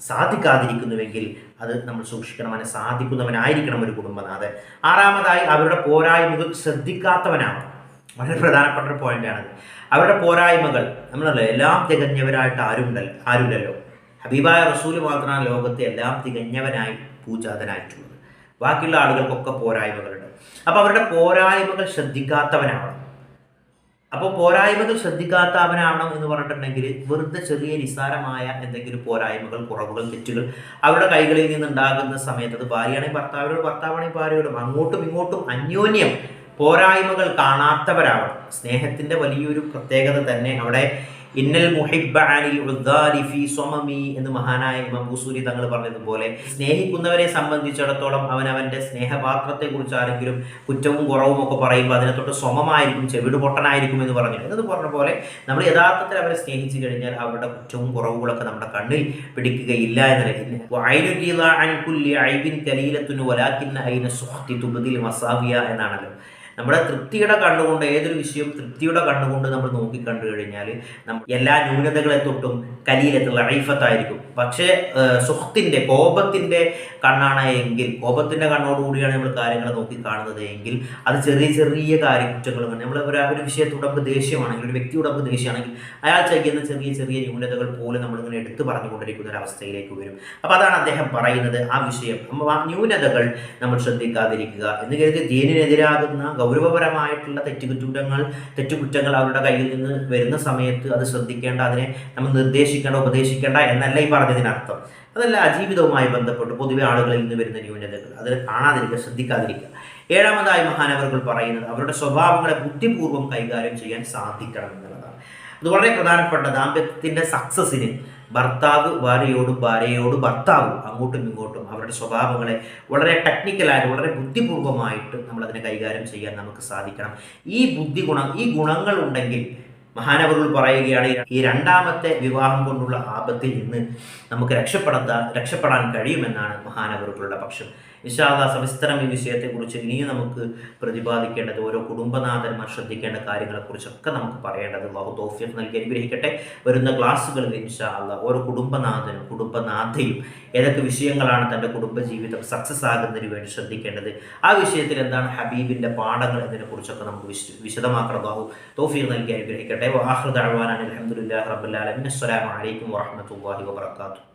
സാധിക്കാതിരിക്കുന്നുവെങ്കിൽ അത് നമ്മൾ സൂക്ഷിക്കണം. അവനെ സാധിക്കുന്നവനായിരിക്കണം ഒരു കുടുംബനാഥൻ. ആറാമതായി അവരുടെ പോരായ്മകൾ ശ്രദ്ധിക്കാത്തവനാണ്. വളരെ പ്രധാനപ്പെട്ട ഒരു പോയിന്റാണ് അവരുടെ പോരായ്മകൾ നമ്മളല്ലേ എല്ലാം തികഞ്ഞവരായിട്ട് ആരുണ്ടല്ലോ ആരുണ്ടല്ലോ ഹബീബായ റസൂൽ മാത്രമാണ് ലോകത്തെ എല്ലാം തികഞ്ഞവനായി പൂജാതനായിട്ടുള്ളത്. ബാക്കിയുള്ള ആളുകൾക്കൊക്കെ പോരായ്മകളുണ്ട്. അപ്പോൾ അവരുടെ പോരായ്മകൾ ശ്രദ്ധിക്കാത്തവനാവണം. അപ്പോൾ പോരായ്മകൾ ശ്രദ്ധിക്കാത്തവനാവണം എന്ന് പറഞ്ഞിട്ടുണ്ടെങ്കിൽ വെറുതെ ചെറിയ നിസ്സാരമായ എന്തെങ്കിലും പോരായ്മകൾ കുറവുകൾ തെറ്റുകൾ അവരുടെ കൈകളിൽ നിന്നുണ്ടാകുന്ന സമയത്ത് അത് ഭാര്യയാണെങ്കിൽ ഭർത്താവിനോട് ഭർത്താവാണെങ്കിൽ ഭാര്യയോടും അങ്ങോട്ടും ഇങ്ങോട്ടും അന്യോന്യം പോരായ്മകൾ കാണാത്തവരാവണം. സ്നേഹത്തിന്റെ വലിയൊരു പ്രത്യേകത തന്നെ അവിടെ ഇന്നൽ മുഹിബ് ഫി സ്വമമി എന്ന് മഹാനായ ഇമാം ബുസൂരി തങ്ങൾ പറഞ്ഞതുപോലെ സ്നേഹിക്കുന്നവരെ സംബന്ധിച്ചിടത്തോളം അവൻ അവന്റെ സ്നേഹപാത്രത്തെ കുറിച്ച് ആരെങ്കിലും കുറ്റവും കുറവും ഒക്കെ പറയുമ്പോൾ അതിനെ തൊട്ട് സ്വമമായിരിക്കും ചെവിട് പൊട്ടനായിരിക്കും എന്ന് പറഞ്ഞു. എന്ന് പറഞ്ഞ പോലെ നമ്മൾ യഥാർത്ഥത്തിൽ അവരെ സ്നേഹിച്ചു കഴിഞ്ഞാൽ അവരുടെ കുറ്റവും കുറവുകളൊക്കെ നമ്മുടെ കണ്ണിൽ പിടിക്കുകയില്ല എന്നല്ല എന്നാണല്ലോ. നമ്മുടെ തൃപ്തിയുടെ കണ്ണുകൊണ്ട് ഏതൊരു വിഷയം തൃപ്തിയുടെ കണ്ണുകൊണ്ട് നമ്മൾ നോക്കിക്കണ്ടു കഴിഞ്ഞാൽ എല്ലാ ന്യൂനതകളെ തൊട്ടും കലിയിലെത്തുള്ള ഐഫത്തായിരിക്കും പക്ഷേ സുഹത്തിന്റെ കോപത്തിന്റെ കണ്ണാണ് എങ്കിൽ കോപത്തിന്റെ കണ്ണോടുകൂടിയാണ് നമ്മൾ കാര്യങ്ങൾ നോക്കി കാണുന്നത് എങ്കിൽ അത് ചെറിയ ചെറിയ കാര്യക്കുറ്റങ്ങൾ നമ്മൾ ഒരു ഒരു വിഷയത്തോട് നമുക്ക് ദേഷ്യമാണെങ്കിൽ ഒരു വ്യക്തിയോട് നമുക്ക് ദേഷ്യമാണെങ്കിൽ അയാൾ ചെയ്യുന്ന ചെറിയ ചെറിയ ന്യൂനതകൾ പോലും നമ്മളിങ്ങനെ എടുത്തു പറഞ്ഞുകൊണ്ടിരിക്കുന്ന ഒരു അവസ്ഥയിലേക്ക് വരും. അപ്പോൾ അതാണ് അദ്ദേഹം പറയുന്നത് ആ വിഷയം. ആ ന്യൂനതകൾ നമ്മൾ ശ്രദ്ധിക്കാതിരിക്കുക എന്ന് കരുതി ദീനിനെതിരാകുന്ന ഗൗരവപരമായിട്ടുള്ള തെറ്റുകുറ്റങ്ങൾ തെറ്റുകുറ്റങ്ങൾ അവരുടെ കയ്യിൽ നിന്ന് വരുന്ന സമയത്ത് അത് ശ്രദ്ധിക്കേണ്ട അതിനെ നമ്മൾ നിർദ്ദേശിക്കേണ്ട ഉപദേശിക്കേണ്ട എന്നല്ല ഈ പറഞ്ഞതിനർത്ഥം. അതല്ല അജീവിതവുമായി ബന്ധപ്പെട്ട് പൊതുവെ ആളുകളിൽ നിന്ന് വരുന്ന ന്യൂനതകൾ. അതിൽ കാണാതിരിക്കുക ശ്രദ്ധിക്കാതിരിക്കുക. ഏഴാമതായി മഹാനവർകൾ പറയുന്നത് അവരുടെ സ്വഭാവങ്ങളെ ബുദ്ധിപൂർവം കൈകാര്യം ചെയ്യാൻ സാധിക്കണം എന്നുള്ളതാണ്. അത് വളരെ പ്രധാനപ്പെട്ട ദാമ്പത്യത്തിന്റെ സക്സസിന് ഭർത്താവ് ഭാര്യയോടും ഭാര്യയോട് ഭർത്താവ് അങ്ങോട്ടും ഇങ്ങോട്ടും അവരുടെ സ്വഭാവങ്ങളെ വളരെ ടെക്നിക്കലായിട്ട് വളരെ ബുദ്ധിപൂർവമായിട്ട് നമ്മളതിനെ കൈകാര്യം ചെയ്യാൻ നമുക്ക് സാധിക്കണം. ഈ ബുദ്ധി ഗുണം ഈ ഗുണങ്ങൾ ഉണ്ടെങ്കിൽ മഹാനവറുകൾ പറയുകയാണ് ഈ രണ്ടാമത്തെ വിവാഹം കൊണ്ടുള്ള ആപത്തിൽ നിന്ന് നമുക്ക് രക്ഷപ്പെടുത്താൻ രക്ഷപ്പെടാൻ കഴിയുമെന്നാണ് മഹാനവറുകളുടെ പക്ഷം. വിശാല സവിസ്തരം ഈ വിഷയത്തെക്കുറിച്ച് ഇനിയും നമുക്ക് പ്രതിപാദിക്കേണ്ടത് ഓരോ കുടുംബനാഥന്മാർ ശ്രദ്ധിക്കേണ്ട കാര്യങ്ങളെക്കുറിച്ചൊക്കെ നമുക്ക് പറയേണ്ടത് അള്ളാഹു തോഫിയത്ത് നൽകി അനുഗ്രഹിക്കട്ടെ. വരുന്ന ക്ലാസ്സുകളിൽ ഇൻഷാല്ല ഓരോ കുടുംബനാഥനും കുടുംബനാഥയും ഏതൊക്കെ വിഷയങ്ങളാണ് തന്റെ കുടുംബജീവിതം സക്സസ് ആകുന്നതിന് വേണ്ടി ശ്രദ്ധിക്കേണ്ടത് ആ വിഷയത്തിൽ എന്താണ് ഹബീബിന്റെ പാഠങ്ങൾ എന്നതിനെക്കുറിച്ചൊക്കെ നമുക്ക് വിശദമാക്കണം അള്ളാഹു തോഫീർ നൽകി അനുഗ്രഹിക്കട്ടെ. വാഹൃദ് അഹ്വാൻ അലഹമുല്ലാ റബുല്ലാലമിൻ അസ്സലാമലൈക്കും വാഹമത്തല്ലാഹി വാബർക്കാത്തു